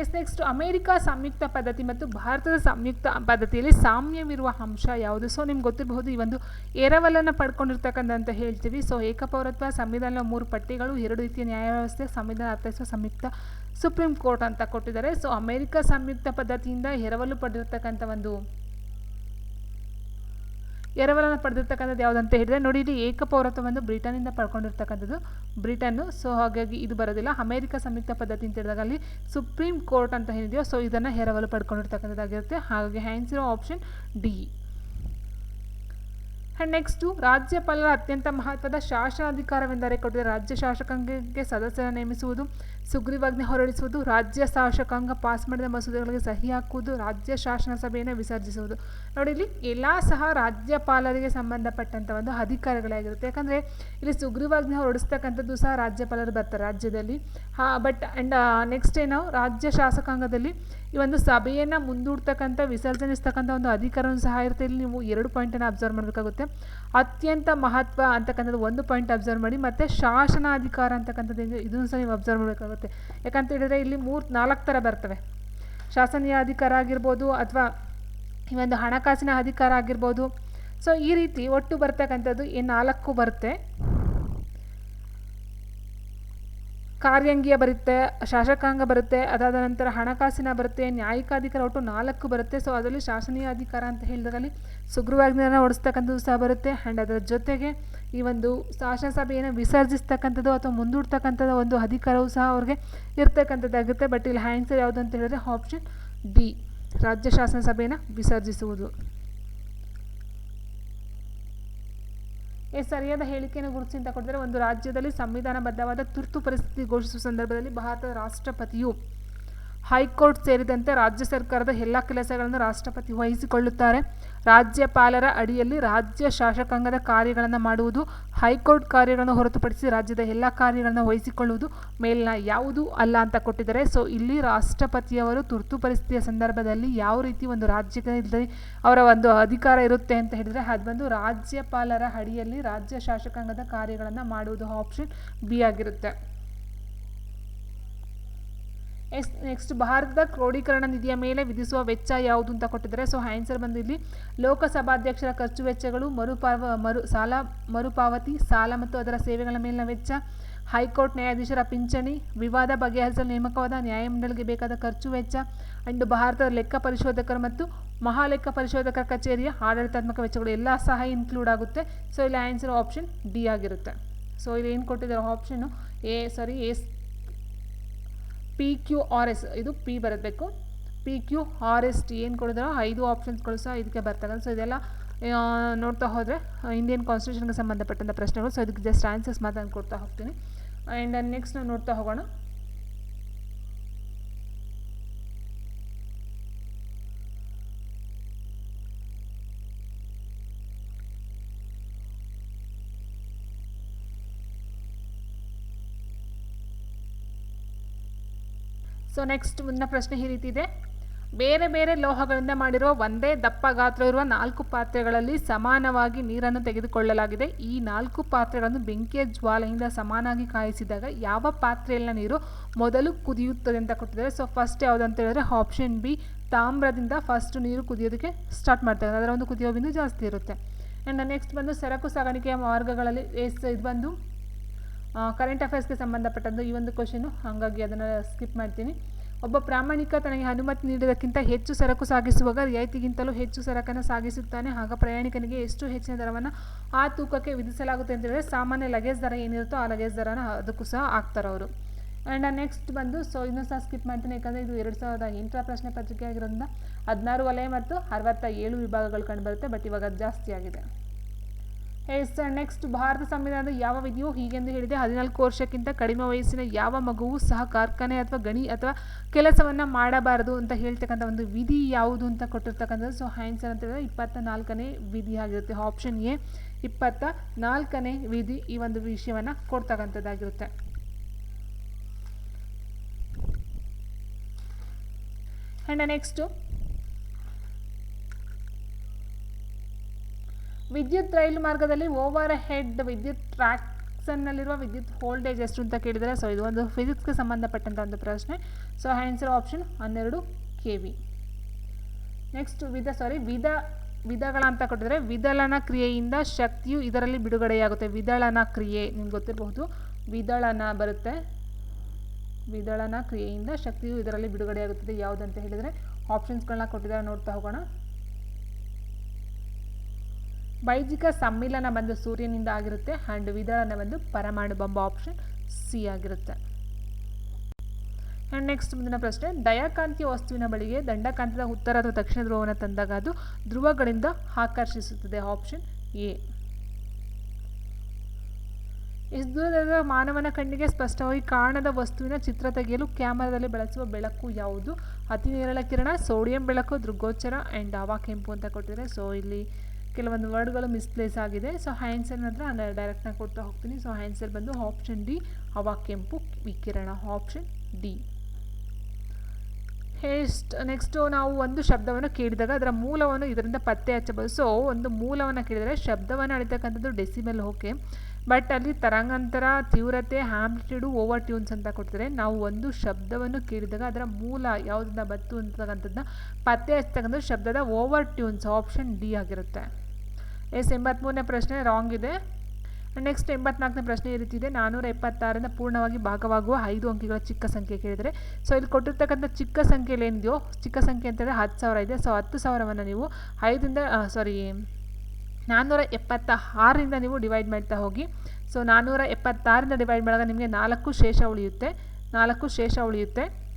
ಎಸ್ ನೆಕ್ಸ್ಟ್ ಅಮೇರಿಕಾ ಸಂಯುಕ್ತ ಪದ್ಧತಿ ಮತ್ತು ಭಾರತದ ಸಂಯುಕ್ತ ಪದ್ಧತಿಯಲ್ಲಿ ಸಾಮ್ಯವಿರುವ ಅಂಶ ಯಾವುದು? ಸೊ ನಿಮ್ಗೆ ಗೊತ್ತಿರಬಹುದು, ಈ ಒಂದು ಎರವಲನ್ನು ಪಡ್ಕೊಂಡಿರ್ತಕ್ಕಂಥ ಹೇಳ್ತೀವಿ. ಸೊ ಏಕಪೌರತ್ವ, ಸಂವಿಧಾನದ ಮೂರು ಪಟ್ಟಿಗಳು, ಎರಡು ರೀತಿಯ ನ್ಯಾಯ ವ್ಯವಸ್ಥೆ, ಸಂವಿಧಾನ ಅರ್ಥೈಸುವ ಸಂಯುಕ್ತ ಸುಪ್ರೀಂ ಕೋರ್ಟ್ ಅಂತ ಕೊಟ್ಟಿದ್ದಾರೆ. ಸೊ ಅಮೇರಿಕಾ ಸಂಯುಕ್ತ ಪದ್ಧತಿಯಿಂದ ಎರವಲು ಪಡೆದಿರ್ತಕ್ಕಂಥ ಒಂದು ಎರವಲನ್ನು ಪಡೆದಿರ್ತಕ್ಕಂಥದ್ದು ಯಾವುದಂತ ಹೇಳಿದರೆ ನೋಡಿ ಇಲ್ಲಿ ಏಕಪೌರತ್ವವನ್ನು ಬ್ರಿಟನ್ನಿಂದ ಪಡ್ಕೊಂಡಿರ್ತಕ್ಕಂಥದ್ದು. ಬ್ರಿಟನ್ನು, ಸೊ ಹಾಗಾಗಿ ಇದು ಬರೋದಿಲ್ಲ. ಅಮೇರಿಕ ಸಂಯುಕ್ತ ಪದ್ಧತಿ ಅಂತ ಹೇಳಿದಾಗ ಅಲ್ಲಿ ಸುಪ್ರೀಂ ಕೋರ್ಟ್ ಅಂತ ಏನಿದೆಯೋ, ಸೊ ಇದನ್ನು ಎರವಲು ಪಡ್ಕೊಂಡಿರ್ತಕ್ಕಂಥದ್ದಾಗಿರುತ್ತೆ. ಹಾಗಾಗಿ ಹ್ಯಾಂಡ್ಸ್ ಇರೋ ಆಪ್ಷನ್ ಡಿ ಆ್ಯಂಡ್ ನೆಕ್ಸ್ಟು ರಾಜ್ಯಪಾಲರ ಅತ್ಯಂತ ಮಹತ್ವದ ಶಾಸನಾಧಿಕಾರವೆಂದರೆ ಕೊಟ್ಟಿದೆ. ರಾಜ್ಯ ಶಾಸಕಾಂಗಕ್ಕೆ ಸದಸ್ಯರ ನೇಮಿಸುವುದು. ಸುಗ್ರೀವಾಜ್ಞೆ ಹೊರಡಿಸುವುದು, ರಾಜ್ಯ ಶಾಸಕಾಂಗ ಪಾಸ್ ಮಾಡಿದ ಮಸೂದೆಗಳಿಗೆ ಸಹಿ ಹಾಕುವುದು, ರಾಜ್ಯ ಶಾಸನ ಸಭೆಯನ್ನು ವಿಸರ್ಜಿಸುವುದು. ನೋಡಿ, ಇಲ್ಲಿ ಎಲ್ಲ ಸಹ ರಾಜ್ಯಪಾಲರಿಗೆ ಸಂಬಂಧಪಟ್ಟಂಥ ಒಂದು ಅಧಿಕಾರಿಗಳಾಗಿರುತ್ತೆ. ಯಾಕಂದರೆ ಇಲ್ಲಿ ಸುಗ್ರೀವಾಜ್ಞೆ ಹೊರಡಿಸ್ತಕ್ಕಂಥದ್ದು ಸಹ ರಾಜ್ಯಪಾಲರು ಬರ್ತಾರೆ ರಾಜ್ಯದಲ್ಲಿ. ಹಾ ಬಟ್ ಆ್ಯಂಡ್ ನೆಕ್ಸ್ಟ್ ಏನು? ರಾಜ್ಯ ಶಾಸಕಾಂಗದಲ್ಲಿ ಈ ಒಂದು ಸಭೆಯನ್ನು ಮುಂದೂಡ್ತಕ್ಕಂಥ, ವಿಸರ್ಜನಿಸ್ತಕ್ಕಂಥ ಒಂದು ಅಧಿಕಾರವೂ ಸಹ ಇರುತ್ತೆ. ಇಲ್ಲಿ ನೀವು ಎರಡು ಪಾಯಿಂಟನ್ನು ಅಬ್ಸರ್ವ್ ಮಾಡಬೇಕಾಗುತ್ತೆ. ಅತ್ಯಂತ ಮಹತ್ವ ಅಂತಕ್ಕಂಥದ್ದು ಒಂದು ಪಾಯಿಂಟ್ ಅಬ್ಸರ್ವ್ ಮಾಡಿ, ಮತ್ತು ಶಾಸನಾಧಿಕಾರ ಅಂತಕ್ಕಂಥದ್ದು ಇದನ್ನು ಸಹ ನೀವು ಅಬ್ಸರ್ವ್ ಮಾಡಬೇಕಾಗುತ್ತೆ. ಯಾಕಂತ ಹೇಳಿದರೆ ಇಲ್ಲಿ ಮೂರು ನಾಲ್ಕು ಥರ ಬರ್ತವೆ. ಶಾಸನೀಯ ಅಧಿಕಾರ ಆಗಿರ್ಬೋದು ಅಥವಾ ಈ ಒಂದು ಹಣಕಾಸಿನ ಅಧಿಕಾರ ಆಗಿರ್ಬೋದು. ಸೊ ಈ ರೀತಿ ಒಟ್ಟು ಬರ್ತಕ್ಕಂಥದ್ದು ಈ ನಾಲ್ಕು ಬರುತ್ತೆ. ಕಾರ್ಯಾಂಗೀಯ ಬರುತ್ತೆ, ಶಾಸಕಾಂಗ ಬರುತ್ತೆ, ಅದಾದ ನಂತರ ಹಣಕಾಸಿನ ಬರುತ್ತೆ ನ್ಯಾಯಿಕಾಧಿಕಾರ ಒಟ್ಟು ನಾಲ್ಕು ಬರುತ್ತೆ. ಸೊ ಅದರಲ್ಲಿ ಶಾಸನೀಯ ಅಧಿಕಾರ ಅಂತ ಹೇಳಿದಾಗಲ್ಲಿ ಸುಗ್ರೀವಾಜ್ಞೆಯನ್ನು ಹೊಡಿಸ್ತಕ್ಕಂಥದ್ದು ಸಹ ಬರುತ್ತೆ. ಆ್ಯಂಡ್ ಅದರ ಜೊತೆಗೆ ಈ ಒಂದು ಶಾಸನ ಸಭೆಯನ್ನು ವಿಸರ್ಜಿಸ್ತಕ್ಕಂಥದ್ದು ಅಥವಾ ಮುಂದೂಡ್ತಕ್ಕಂಥದ್ದು ಒಂದು ಅಧಿಕಾರವೂ ಸಹ ಅವ್ರಿಗೆ ಇರ್ತಕ್ಕಂಥದ್ದಾಗುತ್ತೆ. ಬಟ್ ಇಲ್ಲಿ ಹ್ಯಾಂಡ್ಸರ್ ಯಾವುದು ಅಂತ ಹೇಳಿದ್ರೆ ಆಪ್ಷನ್ ಡಿ ರಾಜ್ಯ ಶಾಸನ ಸಭೆಯನ್ನು ವಿಸರ್ಜಿಸುವುದು. ಈ ಸರಿಯಾದ ಹೇಳಿಕೆಯನ್ನು ಗುರುತಿಸಿ ಅಂತ ಕೊಟ್ಟಿದ್ದಾರೆ. ಒಂದು ರಾಜ್ಯದಲ್ಲಿ ಸಂವಿಧಾನಬದ್ಧವಾದ ತುರ್ತು ಪರಿಸ್ಥಿತಿ ಘೋಷಿಸುವ ಸಂದರ್ಭದಲ್ಲಿ ಭಾರತದ ರಾಷ್ಟ್ರಪತಿಯು ಹೈಕೋರ್ಟ್ ಸೇರಿದಂತೆ ರಾಜ್ಯ ಸರ್ಕಾರದ ಎಲ್ಲ ಕೆಲಸಗಳನ್ನು ರಾಷ್ಟ್ರಪತಿ ವಹಿಸಿಕೊಳ್ಳುತ್ತಾರೆ. ರಾಜ್ಯಪಾಲರ ಅಡಿಯಲ್ಲಿ ರಾಜ್ಯ ಶಾಸಕಾಂಗದ ಕಾರ್ಯಗಳನ್ನು ಮಾಡುವುದು, ಹೈಕೋರ್ಟ್ ಕಾರ್ಯಗಳನ್ನು ಹೊರತುಪಡಿಸಿ ರಾಜ್ಯದ ಎಲ್ಲ ಕಾರ್ಯಗಳನ್ನು ವಹಿಸಿಕೊಳ್ಳುವುದು ಮೇಲಿನ ಯಾವುದೂ ಅಲ್ಲ ಅಂತ ಕೊಟ್ಟಿದ್ದಾರೆ. ಸೊ ಇಲ್ಲಿ ರಾಷ್ಟ್ರಪತಿಯವರು ತುರ್ತು ಪರಿಸ್ಥಿತಿಯ ಸಂದರ್ಭದಲ್ಲಿ ಯಾವ ರೀತಿ ಒಂದು ರಾಜ್ಯದಲ್ಲಿ ಅವರ ಒಂದು ಅಧಿಕಾರ ಇರುತ್ತೆ ಅಂತ ಹೇಳಿದರೆ, ಅದು ಬಂದು ರಾಜ್ಯಪಾಲರ ಅಡಿಯಲ್ಲಿ ರಾಜ್ಯ ಶಾಸಕಾಂಗದ ಕಾರ್ಯಗಳನ್ನು ಮಾಡುವುದು ಆಪ್ಷನ್ ಬಿ ಆಗಿರುತ್ತೆ. ಎಸ್ ನೆಕ್ಸ್ಟ್ ಭಾರತದ ಕ್ರೋಢೀಕರಣ ನಿಧಿಯ ಮೇಲೆ ವಿಧಿಸುವ ವೆಚ್ಚ ಯಾವುದು ಅಂತ ಕೊಟ್ಟಿದ್ದಾರೆ. ಸೊ ಆನ್ಸರ್ ಬಂದು ಇಲ್ಲಿ ಲೋಕಸಭಾಧ್ಯಕ್ಷರ ಖರ್ಚು ವೆಚ್ಚಗಳು, ಮರುಪಾವ, ಮರು, ಸಾಲ, ಮರುಪಾವತಿ, ಸಾಲ ಮತ್ತು ಅದರ ಸೇವೆಗಳ ಮೇಲಿನ ವೆಚ್ಚ, ಹೈಕೋರ್ಟ್ ನ್ಯಾಯಾಧೀಶರ ಪಿಂಚಣಿ, ವಿವಾದ ಬಗೆಹರಿಸಲು ನೇಮಕವಾದ ನ್ಯಾಯಮಂಡಳಿಗೆ ಬೇಕಾದ ಖರ್ಚು ವೆಚ್ಚ, ಅಂಡ್ ಭಾರತದ ಲೆಕ್ಕ ಪರಿಶೋಧಕರು ಮತ್ತು ಮಹಾಲೆಕ್ಕ ಪರಿಶೋಧಕರ ಕಚೇರಿಯ ಆಡಳಿತಾತ್ಮಕ ವೆಚ್ಚಗಳು, ಎಲ್ಲ ಸಹ ಇನ್ಕ್ಲೂಡ್ ಆಗುತ್ತೆ. ಸೊ ಇಲ್ಲಿ ಆನ್ಸರ್ ಆಪ್ಷನ್ ಡಿ ಆಗಿರುತ್ತೆ. ಸೊ ಇಲ್ಲಿ ಏನು ಕೊಟ್ಟಿದ್ದಾರೆ? Option A sorry S P Q R S ಇದು ಪಿ ಬರಬೇಕು. P Q R S T ಏನು ಕೊಡಿದಾರೋ? ಐದು ಆಪ್ಷನ್ಸ್ಗಳು ಸಹ ಇದಕ್ಕೆ ಬರ್ತಾರೆ ಸೊ ಇದೆಲ್ಲ ನೋಡ್ತಾ ಹೋದರೆ ಇಂಡಿಯನ್ ಕಾನ್ಸ್ಟಿಟ್ಯೂಷನ್ಗೆ ಸಂಬಂಧಪಟ್ಟಂಥ ಪ್ರಶ್ನೆಗಳು. ಸೊ ಇದಕ್ಕೆ ಜಸ್ಟ್ ಆನ್ಸರ್ಸ್ ಮಾತ್ರ ನಾನು ಕೊಡ್ತಾ ಹೋಗ್ತೀನಿ. ಆ್ಯಂಡ್ ನೆಕ್ಸ್ಟ್ ನಾವು ನೋಡ್ತಾ ಹೋಗೋಣ. ಸೊ ನೆಕ್ಸ್ಟ್ ಮುಂದಿನ ಪ್ರಶ್ನೆ ಈ ರೀತಿ ಇದೆ. ಬೇರೆ ಬೇರೆ ಲೋಹಗಳಿಂದ ಮಾಡಿರುವ ಒಂದೇ ದಪ್ಪ ಗಾತ್ರ ಇರುವ ನಾಲ್ಕು ಪಾತ್ರೆಗಳಲ್ಲಿ ಸಮಾನವಾಗಿ ನೀರನ್ನು ತೆಗೆದುಕೊಳ್ಳಲಾಗಿದೆ. ಈ ನಾಲ್ಕು ಪಾತ್ರೆಗಳನ್ನು ಬೆಂಕಿಯ ಜ್ವಾಲೆಯಿಂದ ಸಮಾನಾಗಿ ಕಾಯಿಸಿದಾಗ ಯಾವ ಪಾತ್ರೆಯಲ್ಲಿನ ನೀರು ಮೊದಲು ಕುದಿಯುತ್ತದೆ ಅಂತ ಕೊಟ್ಟಿದ್ದಾರೆ. ಸೊ ಫಸ್ಟ್ ಯಾವುದಂತ ಹೇಳಿದ್ರೆ ಆಪ್ಷನ್ ಬಿ ತಾಮ್ರದಿಂದ ಫಸ್ಟ್ ನೀರು ಕುದಿಯೋದಕ್ಕೆ ಸ್ಟಾರ್ಟ್ ಮಾಡ್ತಾರೆ. ಅದರ ಒಂದು ಕುದಿಯೋ ಬಿಂದು ಜಾಸ್ತಿ ಇರುತ್ತೆ. ಆ್ಯಂಡ್ ನೆಕ್ಸ್ಟ್ ಬಂದು ಸರಕು ಸಾಗಾಣಿಕೆಯ ಮಾರ್ಗಗಳಲ್ಲಿ ಇದು ಬಂದು ಕರೆಂಟ್ ಅಫೇರ್ಸ್ಗೆ ಸಂಬಂಧಪಟ್ಟದ್ದು ಈ ಒಂದು ಕ್ವಶನು ಹಾಗಾಗಿ ಅದನ್ನು ಸ್ಕಿಪ್ ಮಾಡ್ತೀನಿ. ಒಬ್ಬ ಪ್ರಾಮಾಣಿಕ ತನಗೆ ಅನುಮತಿ ನೀಡಿದಕ್ಕಿಂತ ಹೆಚ್ಚು ಸರಕು ಸಾಗಿಸುವಾಗ ರಿಯಾಯಿತಿಗಿಂತಲೂ ಹೆಚ್ಚು ಸರಕನ್ನು ಸಾಗಿಸುತ್ತಾನೆ. ಆಗ ಪ್ರಯಾಣಿಕನಿಗೆ ಎಷ್ಟು ಹೆಚ್ಚಿನ ದರವನ್ನು ಆ ತೂಕಕ್ಕೆ ವಿಧಿಸಲಾಗುತ್ತೆ ಅಂತ ಹೇಳಿದ್ರೆ ಸಾಮಾನ್ಯ ಲಗೇಜ್ ದರ ಏನಿರುತ್ತೋ ಆ ಲಗೇಜ್ ದರನ ಅದಕ್ಕೂ ಸಹ ಹಾಕ್ತಾರೆ ಅವರು. ಆ್ಯಂಡ್ ನೆಕ್ಸ್ಟ್ ಬಂದು ಸೊ ಇನ್ನೂ ಸಹ ಸ್ಕಿಪ್ ಮಾಡ್ತೀನಿ. ಯಾಕಂದರೆ ಇದು ಎರಡು ಸಾವಿರದ ಎಂಟರ ಪ್ರಶ್ನೆ ಪತ್ರಿಕೆ ಆಗಿರೋದ್ರಿಂದ ಹದಿನಾರು ವಲಯ ಮತ್ತು ಅರವತ್ತ ಏಳು ವಿಭಾಗಗಳು ಕಂಡುಬರುತ್ತೆ ಬಟ್ ಇವಾಗ ಅದು ಜಾಸ್ತಿ ಆಗಿದೆ. ಎಸ್ ನೆಕ್ಸ್ಟ್ ಭಾರತ ಸಂವಿಧಾನದ ಯಾವ ವಿಧಿಯು ಹೀಗೆಂದು ಹೇಳಿದೆ. ಹದಿನಾಲ್ಕು ವರ್ಷಕ್ಕಿಂತ ಕಡಿಮೆ ವಯಸ್ಸಿನ ಯಾವ ಮಗುವು ಸಹ ಕಾರ್ಖಾನೆ ಅಥವಾ ಗಣಿ ಅಥವಾ ಕೆಲಸವನ್ನು ಮಾಡಬಾರದು ಅಂತ ಹೇಳ್ತಕ್ಕಂಥ ಒಂದು ವಿಧಿ ಯಾವುದು ಅಂತ ಕೊಟ್ಟಿರ್ತಕ್ಕಂಥದ್ದು. ಸೊ ಆನ್ಸರ್ ಅಂತ ಹೇಳಿದ್ರೆ ಇಪ್ಪತ್ತ ನಾಲ್ಕನೇ ವಿಧಿ ಆಗಿರುತ್ತೆ. ಆಪ್ಷನ್ ಎ ಇಪ್ಪತ್ತ ನಾಲ್ಕನೇ ವಿಧಿ ಈ ಒಂದು ವಿಷಯವನ್ನು ಕೊಡ್ತಕ್ಕಂಥದ್ದಾಗಿರುತ್ತೆ. ಆ್ಯಂಡ್ ನೆಕ್ಸ್ಟು ವಿದ್ಯುತ್ ರೈಲು ಮಾರ್ಗದಲ್ಲಿ ಓವರ್ ಹೆಡ್ ವಿದ್ಯುತ್ ಟ್ರ್ಯಾಕ್ಸನ್ನಲ್ಲಿರುವ ವಿದ್ಯುತ್ ವೋಲ್ಟೇಜ್ ಎಷ್ಟು ಅಂತ ಕೇಳಿದರೆ, ಸೊ ಇದು ಒಂದು ಫಿಸಿಕ್ಸ್ಗೆ ಸಂಬಂಧಪಟ್ಟಂಥ ಒಂದು ಪ್ರಶ್ನೆ. ಸೊ ಆನ್ಸರ್ ಆಪ್ಷನ್ ಹನ್ನೆರಡು ಕೆ ವಿ ನೆಕ್ಸ್ಟ್ ವಿಧ ಸಾರಿ ವಿಧ, ವಿಧಗಳ ಅಂತ ಕೊಟ್ಟಿದ್ರೆ, ವಿದಳನ ಕ್ರಿಯೆಯಿಂದ ಶಕ್ತಿಯು ಇದರಲ್ಲಿ ಬಿಡುಗಡೆಯಾಗುತ್ತೆ. ವಿದಳನ ಕ್ರಿಯೆ, ನಿಮ್ಗೆ ಗೊತ್ತಿರಬಹುದು. ವಿದಳನ ಬರುತ್ತೆ. ವಿದಳನ ಕ್ರಿಯೆಯಿಂದ ಶಕ್ತಿಯು ಇದರಲ್ಲಿ ಬಿಡುಗಡೆಯಾಗುತ್ತದೆ. ಯಾವುದಂತ ಹೇಳಿದರೆ ಆಪ್ಷನ್ಸ್ಗಳನ್ನ ಕೊಟ್ಟಿದ್ದಾರೆ, ನೋಡ್ತಾ ಹೋಗೋಣ. ಬೈಜಿಕ ಸಮ್ಮಿಲನ ಬಂದು ಸೂರ್ಯನಿಂದ ಆಗಿರುತ್ತೆ ಆ್ಯಂಡ್ ವಿದಳನ ಬಂದು ಪರಮಾಣು ಬಂಬ ಆಪ್ಷನ್ ಸಿ ಆಗಿರುತ್ತೆ. ಆ್ಯಂಡ್ ನೆಕ್ಸ್ಟ್ ಮುಂದಿನ ಪ್ರಶ್ನೆ ದಯಾಕಾಂತಿಯ ವಸ್ತುವಿನ ಬಳಿಗೆ ದಂಡಕಾಂತದ ಉತ್ತರ ಅಥವಾ ದಕ್ಷಿಣ ಧ್ರುವವನ್ನು ತಂದಾಗ ಅದು ಧ್ರುವಗಳಿಂದ ಆಕರ್ಷಿಸುತ್ತದೆ ಆಪ್ಷನ್ ಎ ಎಷ್ಟು ದೂರದ ಮಾನವನ ಕಣ್ಣಿಗೆ ಸ್ಪಷ್ಟವಾಗಿ ಕಾಣದ ವಸ್ತುವಿನ ಚಿತ್ರ ತೆಗೆಯಲು ಕ್ಯಾಮರಾದಲ್ಲಿ ಬಳಸುವ ಬೆಳಕು ಯಾವುದು? ಅತಿ ನೇರಳ ಕಿರಣ, ಸೋಡಿಯಂ ಬೆಳಕು, ದೃಗ್ಗೋಚರ ಆ್ಯಂಡ್ ಅವಾ ಕೆಂಪು ಅಂತ ಕೊಟ್ಟಿದ್ದಾರೆ. ಸೊ ಇಲ್ಲಿ ಕೆಲವೊಂದು ವರ್ಡ್ಗಳು ಮಿಸ್ಪ್ಲೇಸ್ ಆಗಿದೆ. ಸೊ ಆನ್ಸರ್ ಹತ್ರ ನಾನು ಕೊಡ್ತಾ ಹೋಗ್ತೀನಿ. ಸೊ ಹ್ಯಾನ್ಸರ್ ಬಂದು ಆಪ್ಷನ್ ಡಿ ಹವಾ ಕೆಂಪು ವಿಕಿರಣ ಆಪ್ಷನ್ ಡಿ ಹೇಸ್ಟ್ ನೆಕ್ಸ್ಟು ನಾವು ಒಂದು ಶಬ್ದವನ್ನು ಕೇಳಿದಾಗ ಅದರ ಮೂಲವನ್ನು ಇದರಿಂದ ಪತ್ತೆ ಹಚ್ಚಬಹುದು. ಸೊ ಒಂದು ಮೂಲವನ್ನು ಕೇಳಿದರೆ ಶಬ್ದವನ್ನು ಅಳಿತಕ್ಕಂಥದ್ದು ಡೆಸಿಬಲ್ ಓಕೆ ಬಟ್ ಅಲ್ಲಿ ತರಂಗಾಂತರ, ತೀವ್ರತೆ ಹ್ಯಾಂಪ್ಲಿಟ್ಯೂಡು ಓವರ್ ಟ್ಯೂನ್ಸ್ ಅಂತ ಕೊಡ್ತಾರೆ. ನಾವು ಒಂದು ಶಬ್ದವನ್ನು ಕೇಳಿದಾಗ ಅದರ ಮೂಲ ಯಾವುದನ್ನ ಬತ್ತು ಅಂತಕ್ಕಂಥದ್ದನ್ನ ಪತ್ತೆ ಹಚ್ಚತಕ್ಕಂಥದ್ದು ಶಬ್ದದ ಓವರ್ ಟ್ಯೂನ್ಸ್ ಆಪ್ಷನ್ ಡಿ ಆಗಿರುತ್ತೆ. ಎಸ್ ಎಂಬತ್ತ್ಮೂರನೇ ಪ್ರಶ್ನೆ ರಾಂಗ್ ಇದೆ. ನೆಕ್ಸ್ಟ್ ಎಂಬತ್ನಾಲ್ಕನೇ ಪ್ರಶ್ನೆ ಈ ರೀತಿ ಇದೆ. ನಾನ್ನೂರ ಎಪ್ಪತ್ತಾರರಿಂದ ಪೂರ್ಣವಾಗಿ ಭಾಗವಾಗುವ ಐದು ಅಂಕಿಗಳ ಚಿಕ್ಕ ಸಂಖ್ಯೆ ಕೇಳಿದರೆ. ಸೊ ಇಲ್ಲಿ ಕೊಟ್ಟಿರ್ತಕ್ಕಂಥ ಚಿಕ್ಕ ಸಂಖ್ಯೆಯಲ್ಲಿ ಏನಿದೆಯೋ, ಚಿಕ್ಕ ಸಂಖ್ಯೆ ಅಂತೇಳಿ ಹತ್ತು ಸಾವಿರ ಇದೆ. ಸೊ ಹತ್ತು ಸಾವಿರವನ್ನು ನೀವು ಐದರಿಂದ ಸಾರಿ ನಾನ್ನೂರ ಎಪ್ಪತ್ತ ಆರರಿಂದ ನೀವು ಡಿವೈಡ್ ಮಾಡ್ತಾ ಹೋಗಿ. ಸೊ ನಾನ್ನೂರ ಎಪ್ಪತ್ತಾರರಿಂದ ಡಿವೈಡ್ ಮಾಡಿದಾಗ ನಿಮಗೆ ನಾಲ್ಕು ಶೇಷ ಉಳಿಯುತ್ತೆ. ನಾಲ್ಕು ಶೇಷ ಉಳಿಯುತ್ತೆ.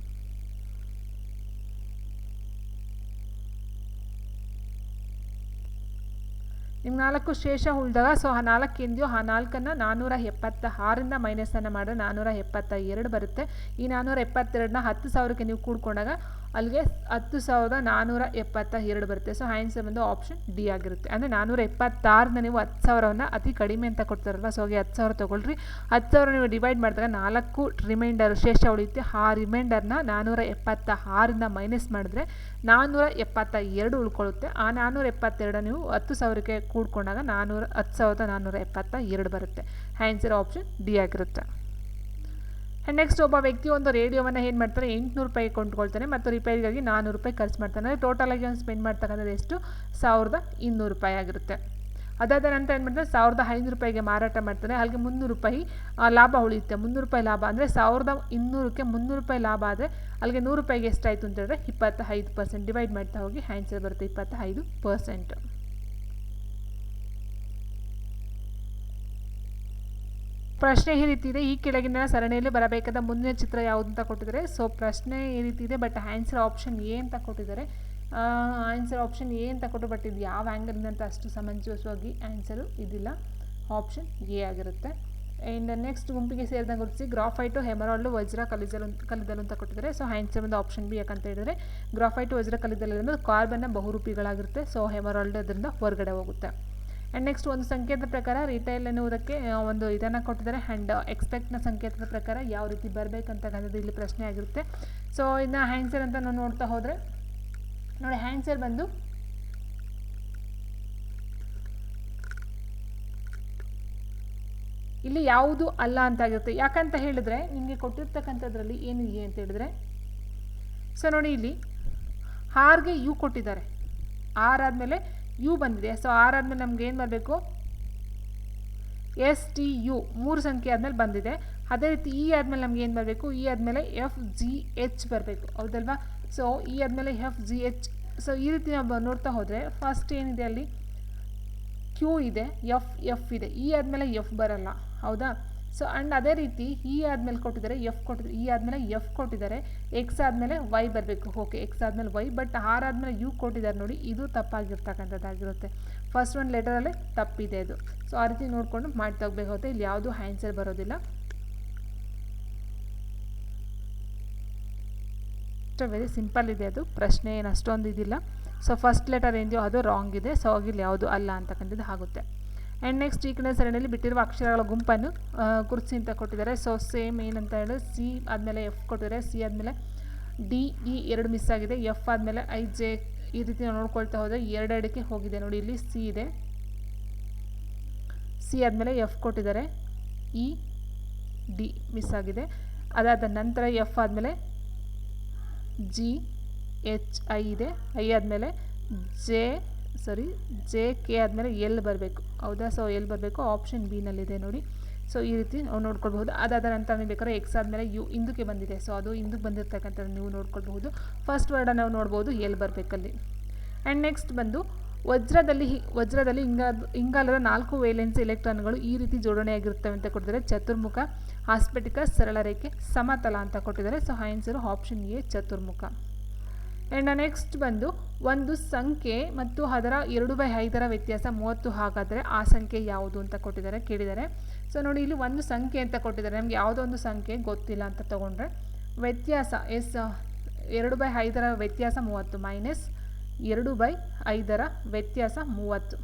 ನಿಮ್ಗೆ ನಾಲ್ಕು ಶೇಷ ಉಳಿದಾಗ ಸೊ ಆ ನಾಲ್ಕು ಏನಿದೆಯೋ ಆ ನಾಲ್ಕನ್ನು ನಾನ್ನೂರ ಎಪ್ಪತ್ತ ಆರಿಂದ ಮೈನಸನ್ನು ಮಾಡಿದ್ರೆ ನಾನ್ನೂರ ಎಪ್ಪತ್ತ ಎರಡು ಬರುತ್ತೆ. ಈ ನಾನ್ನೂರ ಎಪ್ಪತ್ತೆರಡನ್ನ ಹತ್ತು ಸಾವಿರಕ್ಕೆ ನೀವು ಕೂಡ್ಕೊಂಡಾಗ ಅಲ್ಲಿಗೆ ಹತ್ತು ಸಾವಿರದ ನಾನ್ನೂರ ಎಪ್ಪತ್ತ ಎರಡು ಬರುತ್ತೆ. ಸೊ ಆನ್ಸರ್ ಬಂದು ಆಪ್ಷನ್ ಡಿ ಆಗಿರುತ್ತೆ. ಅಂದರೆ ನಾನ್ನೂರ ಎಪ್ಪತ್ತಾರನ್ನ ನೀವು ಹತ್ತು ಸಾವಿರವನ್ನು ಅತಿ ಕಡಿಮೆ ಅಂತ ಕೊಡ್ತಾರಲ್ಲ ಸೊ ಹಾಗೆ ಹತ್ತು ಸಾವಿರ ತೊಗೊಳ್ರಿ. ಹತ್ತು ಸಾವಿರ ನೀವು ಡಿವೈಡ್ ಮಾಡಿದಾಗ ನಾಲ್ಕು ರಿಮೈಂಡರ್ ಶೇಷ ಉಳಿಯುತ್ತೆ. ಆ ರಿಮೈಂಡರ್ನ ನಾನ್ನೂರ ಎಪ್ಪತ್ತ ಆರಿಂದ ಮೈನಸ್ ಮಾಡಿದ್ರೆ ನಾನ್ನೂರ ಎಪ್ಪತ್ತ ಎರಡು ಉಳ್ಕೊಳ್ಳುತ್ತೆ. ಆ ನಾನ್ನೂರ ಎಪ್ಪತ್ತೆರಡು ನೀವು ಹತ್ತು ಸಾವಿರಕ್ಕೆ ಕೂಡ್ಕೊಂಡಾಗ ನಾನ್ನೂರ ಹತ್ತು ಸಾವಿರದ ನಾನ್ನೂರ ಎಪ್ಪತ್ತ ಎರಡು ಬರುತ್ತೆ. ಆನ್ಸರ್ ಆಪ್ಷನ್ ಡಿ ಆಗಿರುತ್ತೆ. ಆ್ಯಂಡ್ ನೆಕ್ಸ್ಟ್ ಒಬ್ಬ ವ್ಯಕ್ತಿ ಒಂದು ರೇಡಿಯೋವನ್ನು ಏನು ಮಾಡ್ತಾರೆ ಎಂಟುನೂರು ರೂಪಾಯಿ ಕೊಂಡ್ಕೊಳ್ತಾನೆ ಮತ್ತು ರಿಪೇರಿಗಾಗಿ ನಾನ್ನೂರು ರೂಪಾಯಿ ಖರ್ಚು ಮಾಡ್ತಾನೆ. ಅಂದರೆ ಟೋಟಲಾಗಿ ಅವ್ನು ಸ್ಪೆಂಡ್ ಮಾಡ್ತಕ್ಕಂಥದ್ದು ಎಷ್ಟು? ಸಾವಿರದ ಇನ್ನೂರು ರೂಪಾಯಿ ಆಗಿರುತ್ತೆ. ಅದಾದ ನಂತರ ಏನು ಮಾಡ್ತಾನೆ? ಸಾವಿರದ ಐನೂರು ರೂಪಾಯಿಗೆ ಮಾರಾಟ ಮಾಡ್ತಾನೆ. ಅಲ್ಲಿಗೆ ಮುನ್ನೂರು ರೂಪಾಯಿ ಲಾಭ ಉಳಿಯುತ್ತೆ. ಮುನ್ನೂರು ರೂಪಾಯಿ ಲಾಭ ಅಂದರೆ ಸಾವಿರದ ಇನ್ನೂರಕ್ಕೆ ಮುನ್ನೂರು ರೂಪಾಯಿ ಲಾಭ ಆದರೆ ಅಲ್ಲಿಗೆ ನೂರು ರೂಪಾಯಿಗೆ ಎಷ್ಟಾಯಿತು ಅಂತ ಹೇಳಿದ್ರೆ ಇಪ್ಪತ್ತೈದು ಪರ್ಸೆಂಟ್ ಡಿವೈಡ್ ಮಾಡ್ತಾ ಹೋಗಿ ಆನ್ಸರ್ ಬರುತ್ತೆ ಇಪ್ಪತ್ತೈದು ಪರ್ಸೆಂಟ್ ಪ್ರಶ್ನೆ ಈ ರೀತಿ ಇದೆ ಈ ಕೆಳಗಿನ ಸರಣಿಯಲ್ಲಿ ಬರಬೇಕಾದ ಮುಂದಿನ ಚಿತ್ರ ಯಾವುದು ಅಂತ ಕೊಟ್ಟಿದ್ದಾರೆ. ಸೊ ಪ್ರಶ್ನೆ ಈ ರೀತಿ ಇದೆ ಬಟ್ ಆನ್ಸರ್ ಆಪ್ಷನ್ ಎ ಅಂತ ಕೊಟ್ಟಿದ್ದಾರೆ. ಆನ್ಸರ್ ಆಪ್ಷನ್ ಎ ಅಂತ ಕೊಟ್ಟು ಬಟ್ ಇದು ಯಾವ ಆ್ಯಂಗಲಿಂದ ಅಂತ ಅಷ್ಟು ಸಮಂಜಸವಾಗಿ ಆನ್ಸರು ಇದಿಲ್ಲ. ಆಪ್ಷನ್ ಎ ಆಗಿರುತ್ತೆ. ಆ್ಯಂಡ್ ನೆಕ್ಸ್ಟ್ ಗುಂಪಿಗೆ ಸೇರಿದಂಗೆ ಗುರುತಿಸಿ ಗ್ರಾಫೈಟು ಹೆಮರಾಲ್ಡು ವಜ್ರ ಕಲಿಜಲು ಕಲಿದಲು ಅಂತ ಕೊಟ್ಟಿದ್ದಾರೆ. ಸೊ ಆನ್ಸರ್ ಒಂದು ಆಪ್ಷನ್ ಬಿ ಯಾಕಂತ ಹೇಳಿದರೆ ಗ್ರಾಫೈಟು ವಜ್ರ ಕಲಿದಲು ಕಾರ್ಬನ್ನ ಬಹುರೂಪಿಗಳಾಗಿರುತ್ತೆ. ಸೊ ಹೆಮರಾಲ್ಡ್ ಅದರಿಂದ ಹೊರಗಡೆ ಹೋಗುತ್ತೆ. ಆ್ಯಂಡ್ ನೆಕ್ಸ್ಟ್ ಒಂದು ಸಂಕೇತದ ಪ್ರಕಾರ ರಿಟೈಲ್ ಎನ್ನುವುದಕ್ಕೆ ಒಂದು ಇದನ್ನು ಕೊಟ್ಟಿದ್ದಾರೆ. ಆ್ಯಂಡ್ ಎಕ್ಸ್ಪೆಕ್ಟ್ನ ಸಂಕೇತದ ಪ್ರಕಾರ ಯಾವ ರೀತಿ ಬರಬೇಕಂತಕ್ಕಂಥದ್ದು ಇಲ್ಲಿ ಪ್ರಶ್ನೆ ಆಗಿರುತ್ತೆ. ಸೊ ಇನ್ನು ಹ್ಯಾಂಗ್ಸರ್ ಅಂತ ನಾವು ನೋಡ್ತಾ ಹೋದರೆ, ನೋಡಿ ಹ್ಯಾಂಗ್ಸರ್ ಬಂದು ಇಲ್ಲಿ ಯಾವುದು ಅಲ್ಲ ಅಂತ ಆಗಿರುತ್ತೆ. ಯಾಕಂತ ಹೇಳಿದ್ರೆ, ನಿಮಗೆ ಕೊಟ್ಟಿರ್ತಕ್ಕಂಥದ್ರಲ್ಲಿ ಏನಿದೆ ಅಂತ ಹೇಳಿದ್ರೆ ಸೊ ನೋಡಿ ಇಲ್ಲಿ, ಹಾರ್ಗೆ ಯು ಕೊಟ್ಟಿದ್ದಾರೆ. ಆರ್ ಆದಮೇಲೆ ಯು ಬಂದಿದೆ. ಸೊ ಆರ್ ಆದಮೇಲೆ ನಮ್ಗೆ ಏನು ಬರಬೇಕು ಎಸ್ ಟಿ ಯು ಮೂರು ಸಂಖ್ಯೆ ಆದಮೇಲೆ ಬಂದಿದೆ. ಅದೇ ರೀತಿ ಇ ಆದಮೇಲೆ ನಮ್ಗೆ ಏನು ಬರಬೇಕು ಇ ಆದಮೇಲೆ ಎಫ್ ಜಿ ಎಚ್ ಬರಬೇಕು. ಹೌದಲ್ವಾ? ಸೊ ಇ ಆದಮೇಲೆ ಎಫ್ ಜಿ ಎಚ್ ಸೊ ಈ ರೀತಿ ನಾವು ನೋಡ್ತಾ ಹೋದರೆ ಫಸ್ಟ್ ಏನಿದೆ ಅಲ್ಲಿ? ಕ್ಯೂ ಇದೆ ಎಫ್ ಎಫ್ ಇದೆ. ಇ ಆದಮೇಲೆ ಎಫ್ ಬರಲ್ಲ. ಹೌದಾ? ಸೊ ಆ್ಯಂಡ್ ಅದೇ ರೀತಿ ಇ ಆದಮೇಲೆ ಕೊಟ್ಟಿದ್ದಾರೆ ಎಫ್ ಕೊಟ್ಟಿದ್ದಾರೆ ಇ ಆದಮೇಲೆ ಎಫ್ ಕೊಟ್ಟಿದ್ದಾರೆ ಎಕ್ಸ್ ಆದಮೇಲೆ ವೈ ಬರಬೇಕು. ಓಕೆ ಎಕ್ಸ್ ಆದಮೇಲೆ ವೈ ಬಟ್ ಆರ್ ಆದಮೇಲೆ ಯು ಕೊಟ್ಟಿದ್ದಾರೆ ನೋಡಿ, ಇದು ತಪ್ಪಾಗಿರ್ತಕ್ಕಂಥದ್ದಾಗಿರುತ್ತೆ. ಫಸ್ಟ್ ಒಂದು ಲೆಟರಲ್ಲೇ ತಪ್ಪಿದೆ ಅದು ಸೊ ಆ ರೀತಿ ನೋಡಿಕೊಂಡು ಮಾಡಿ ತೆಗಬೇಕಾಗುತ್ತೆ. ಇಲ್ಲಿ ಯಾವುದು ಆನ್ಸರ್ ಬರೋದಿಲ್ಲ. ವೆರಿ ಸಿಂಪಲ್ ಇದೆ ಅದು. ಪ್ರಶ್ನೆ ಏನು ಅಷ್ಟೊಂದು ಇದಿಲ್ಲ ಸೊ ಫಸ್ಟ್ ಲೆಟರ್ ಏನಿದೆಯೋ ಅದು ರಾಂಗ್ ಇದೆ. ಸೊ ಇಲ್ಲಿ ಯಾವುದು ಅಲ್ಲ ಅಂತಕ್ಕಂಥದ್ದು ಆಗುತ್ತೆ. ಆ್ಯಂಡ್ ನೆಕ್ಸ್ಟ್ ಈ ಕಡೆ ಸರಣಿಯಲ್ಲಿ ಬಿಟ್ಟಿರುವ ಅಕ್ಷರಗಳ ಗುಂಪನ್ನು ಕುರ್ಸಿ ಅಂತ ಕೊಟ್ಟಿದ್ದಾರೆ. ಸೊ ಸೇಮ್ ಏನಂತ ಹೇಳಿದ್ರೆ ಸಿ ಆದಮೇಲೆ ಎಫ್ ಕೊಟ್ಟಿದ್ದಾರೆ. ಸಿ ಆದಮೇಲೆ ಡಿ ಇ ಎರಡು ಮಿಸ್ ಆಗಿದೆ. ಎಫ್ ಆದಮೇಲೆ ಐ ಜೆ ಈ ರೀತಿ ನಾವು ನೋಡ್ಕೊಳ್ತಾ ಹೋದರೆ ಎರಡೆರಡಕ್ಕೆ ಹೋಗಿದೆ. ನೋಡಿ, ಇಲ್ಲಿ ಸಿ ಇದೆ. ಸಿ ಆದಮೇಲೆ ಎಫ್ ಕೊಟ್ಟಿದ್ದಾರೆ. ಇ ಡಿ ಮಿಸ್ ಆಗಿದೆ. ಅದಾದ ನಂತರ ಎಫ್ ಆದಮೇಲೆ ಜಿ ಎಚ್ ಐ ಇದೆ. ಐ ಆದಮೇಲೆ ಜೆ ಸಾರಿ ಜೆ ಕೆ ಆದಮೇಲೆ ಎಲ್ ಬರಬೇಕು. ಹೌದಾ? ಸೊ ಎಲ್ ಬರಬೇಕು. ಆಪ್ಷನ್ ಬಿನಲ್ಲಿದೆ ನೋಡಿ. ಸೊ ಈ ರೀತಿ ನಾವು ನೋಡ್ಕೊಳ್ಬಹುದು. ಅದಾದ ನಂತರ ನೀವು ಬೇಕಾದ್ರೆ ಎಕ್ಸ್ ಆದಮೇಲೆ ಯು ಹಿಂದಕ್ಕೆ ಬಂದಿದೆ. ಸೊ ಅದು ಹಿಂದಕ್ಕೆ ಬಂದಿರ್ತಕ್ಕಂಥದ್ದು ನೀವು ನೋಡ್ಕೊಳ್ಬಹುದು. ಫಸ್ಟ್ ವರ್ಡನ್ನು ನಾವು ನೋಡ್ಬೋದು. ಎಲ್ ಬರಬೇಕಲ್ಲಿ. ಆ್ಯಂಡ್ ನೆಕ್ಸ್ಟ್ ಬಂದು ವಜ್ರದಲ್ಲಿ ವಜ್ರದಲ್ಲಿ ಇಂಗಾ, ಇಂಗಾಲದ ನಾಲ್ಕು ವೇಲೆನ್ಸ್ ಎಲೆಕ್ಟ್ರಾನ್ಗಳು ಈ ರೀತಿ ಜೋಡಣೆಯಾಗಿರ್ತವೆ ಅಂತ ಕೊಟ್ಟಿದ್ದಾರೆ. ಚತುರ್ಮುಖ, ಆಸ್ಪೆಟಿಕ, ಸರಳ ರೇಖೆ, ಸಮತಲ ಅಂತ ಕೊಟ್ಟಿದ್ದಾರೆ. ಸೊ ಆನ್ಸರು ಆಪ್ಷನ್ ಎ ಚತುರ್ಮುಖ. ಆ್ಯಂಡ್ ನೆಕ್ಸ್ಟ್ ಬಂದು ಒಂದು ಸಂಖ್ಯೆ ಮತ್ತು ಅದರ ಎರಡು ಬೈ ಐದರ ವ್ಯತ್ಯಾಸ ಮೂವತ್ತು ಹಾಗಾದರೆ ಆ ಸಂಖ್ಯೆ ಯಾವುದು ಅಂತ ಕೊಟ್ಟಿದ್ದಾರೆ, ಕೇಳಿದ್ದಾರೆ. ಸೊ ನೋಡಿ, ಇಲ್ಲಿ ಒಂದು ಸಂಖ್ಯೆ ಅಂತ ಕೊಟ್ಟಿದ್ದಾರೆ. ನಮಗೆ ಯಾವುದೋ ಒಂದು ಸಂಖ್ಯೆ ಗೊತ್ತಿಲ್ಲ ಅಂತ ತೊಗೊಂಡ್ರೆ ವ್ಯತ್ಯಾಸ ಎಸ್, ಎರಡು ಬೈ ಐದರ ವ್ಯತ್ಯಾಸ ಮೂವತ್ತು ಮೈನಸ್ ಎರಡು ಬೈ ಐದರ ವ್ಯತ್ಯಾಸ ಮೂವತ್ತು.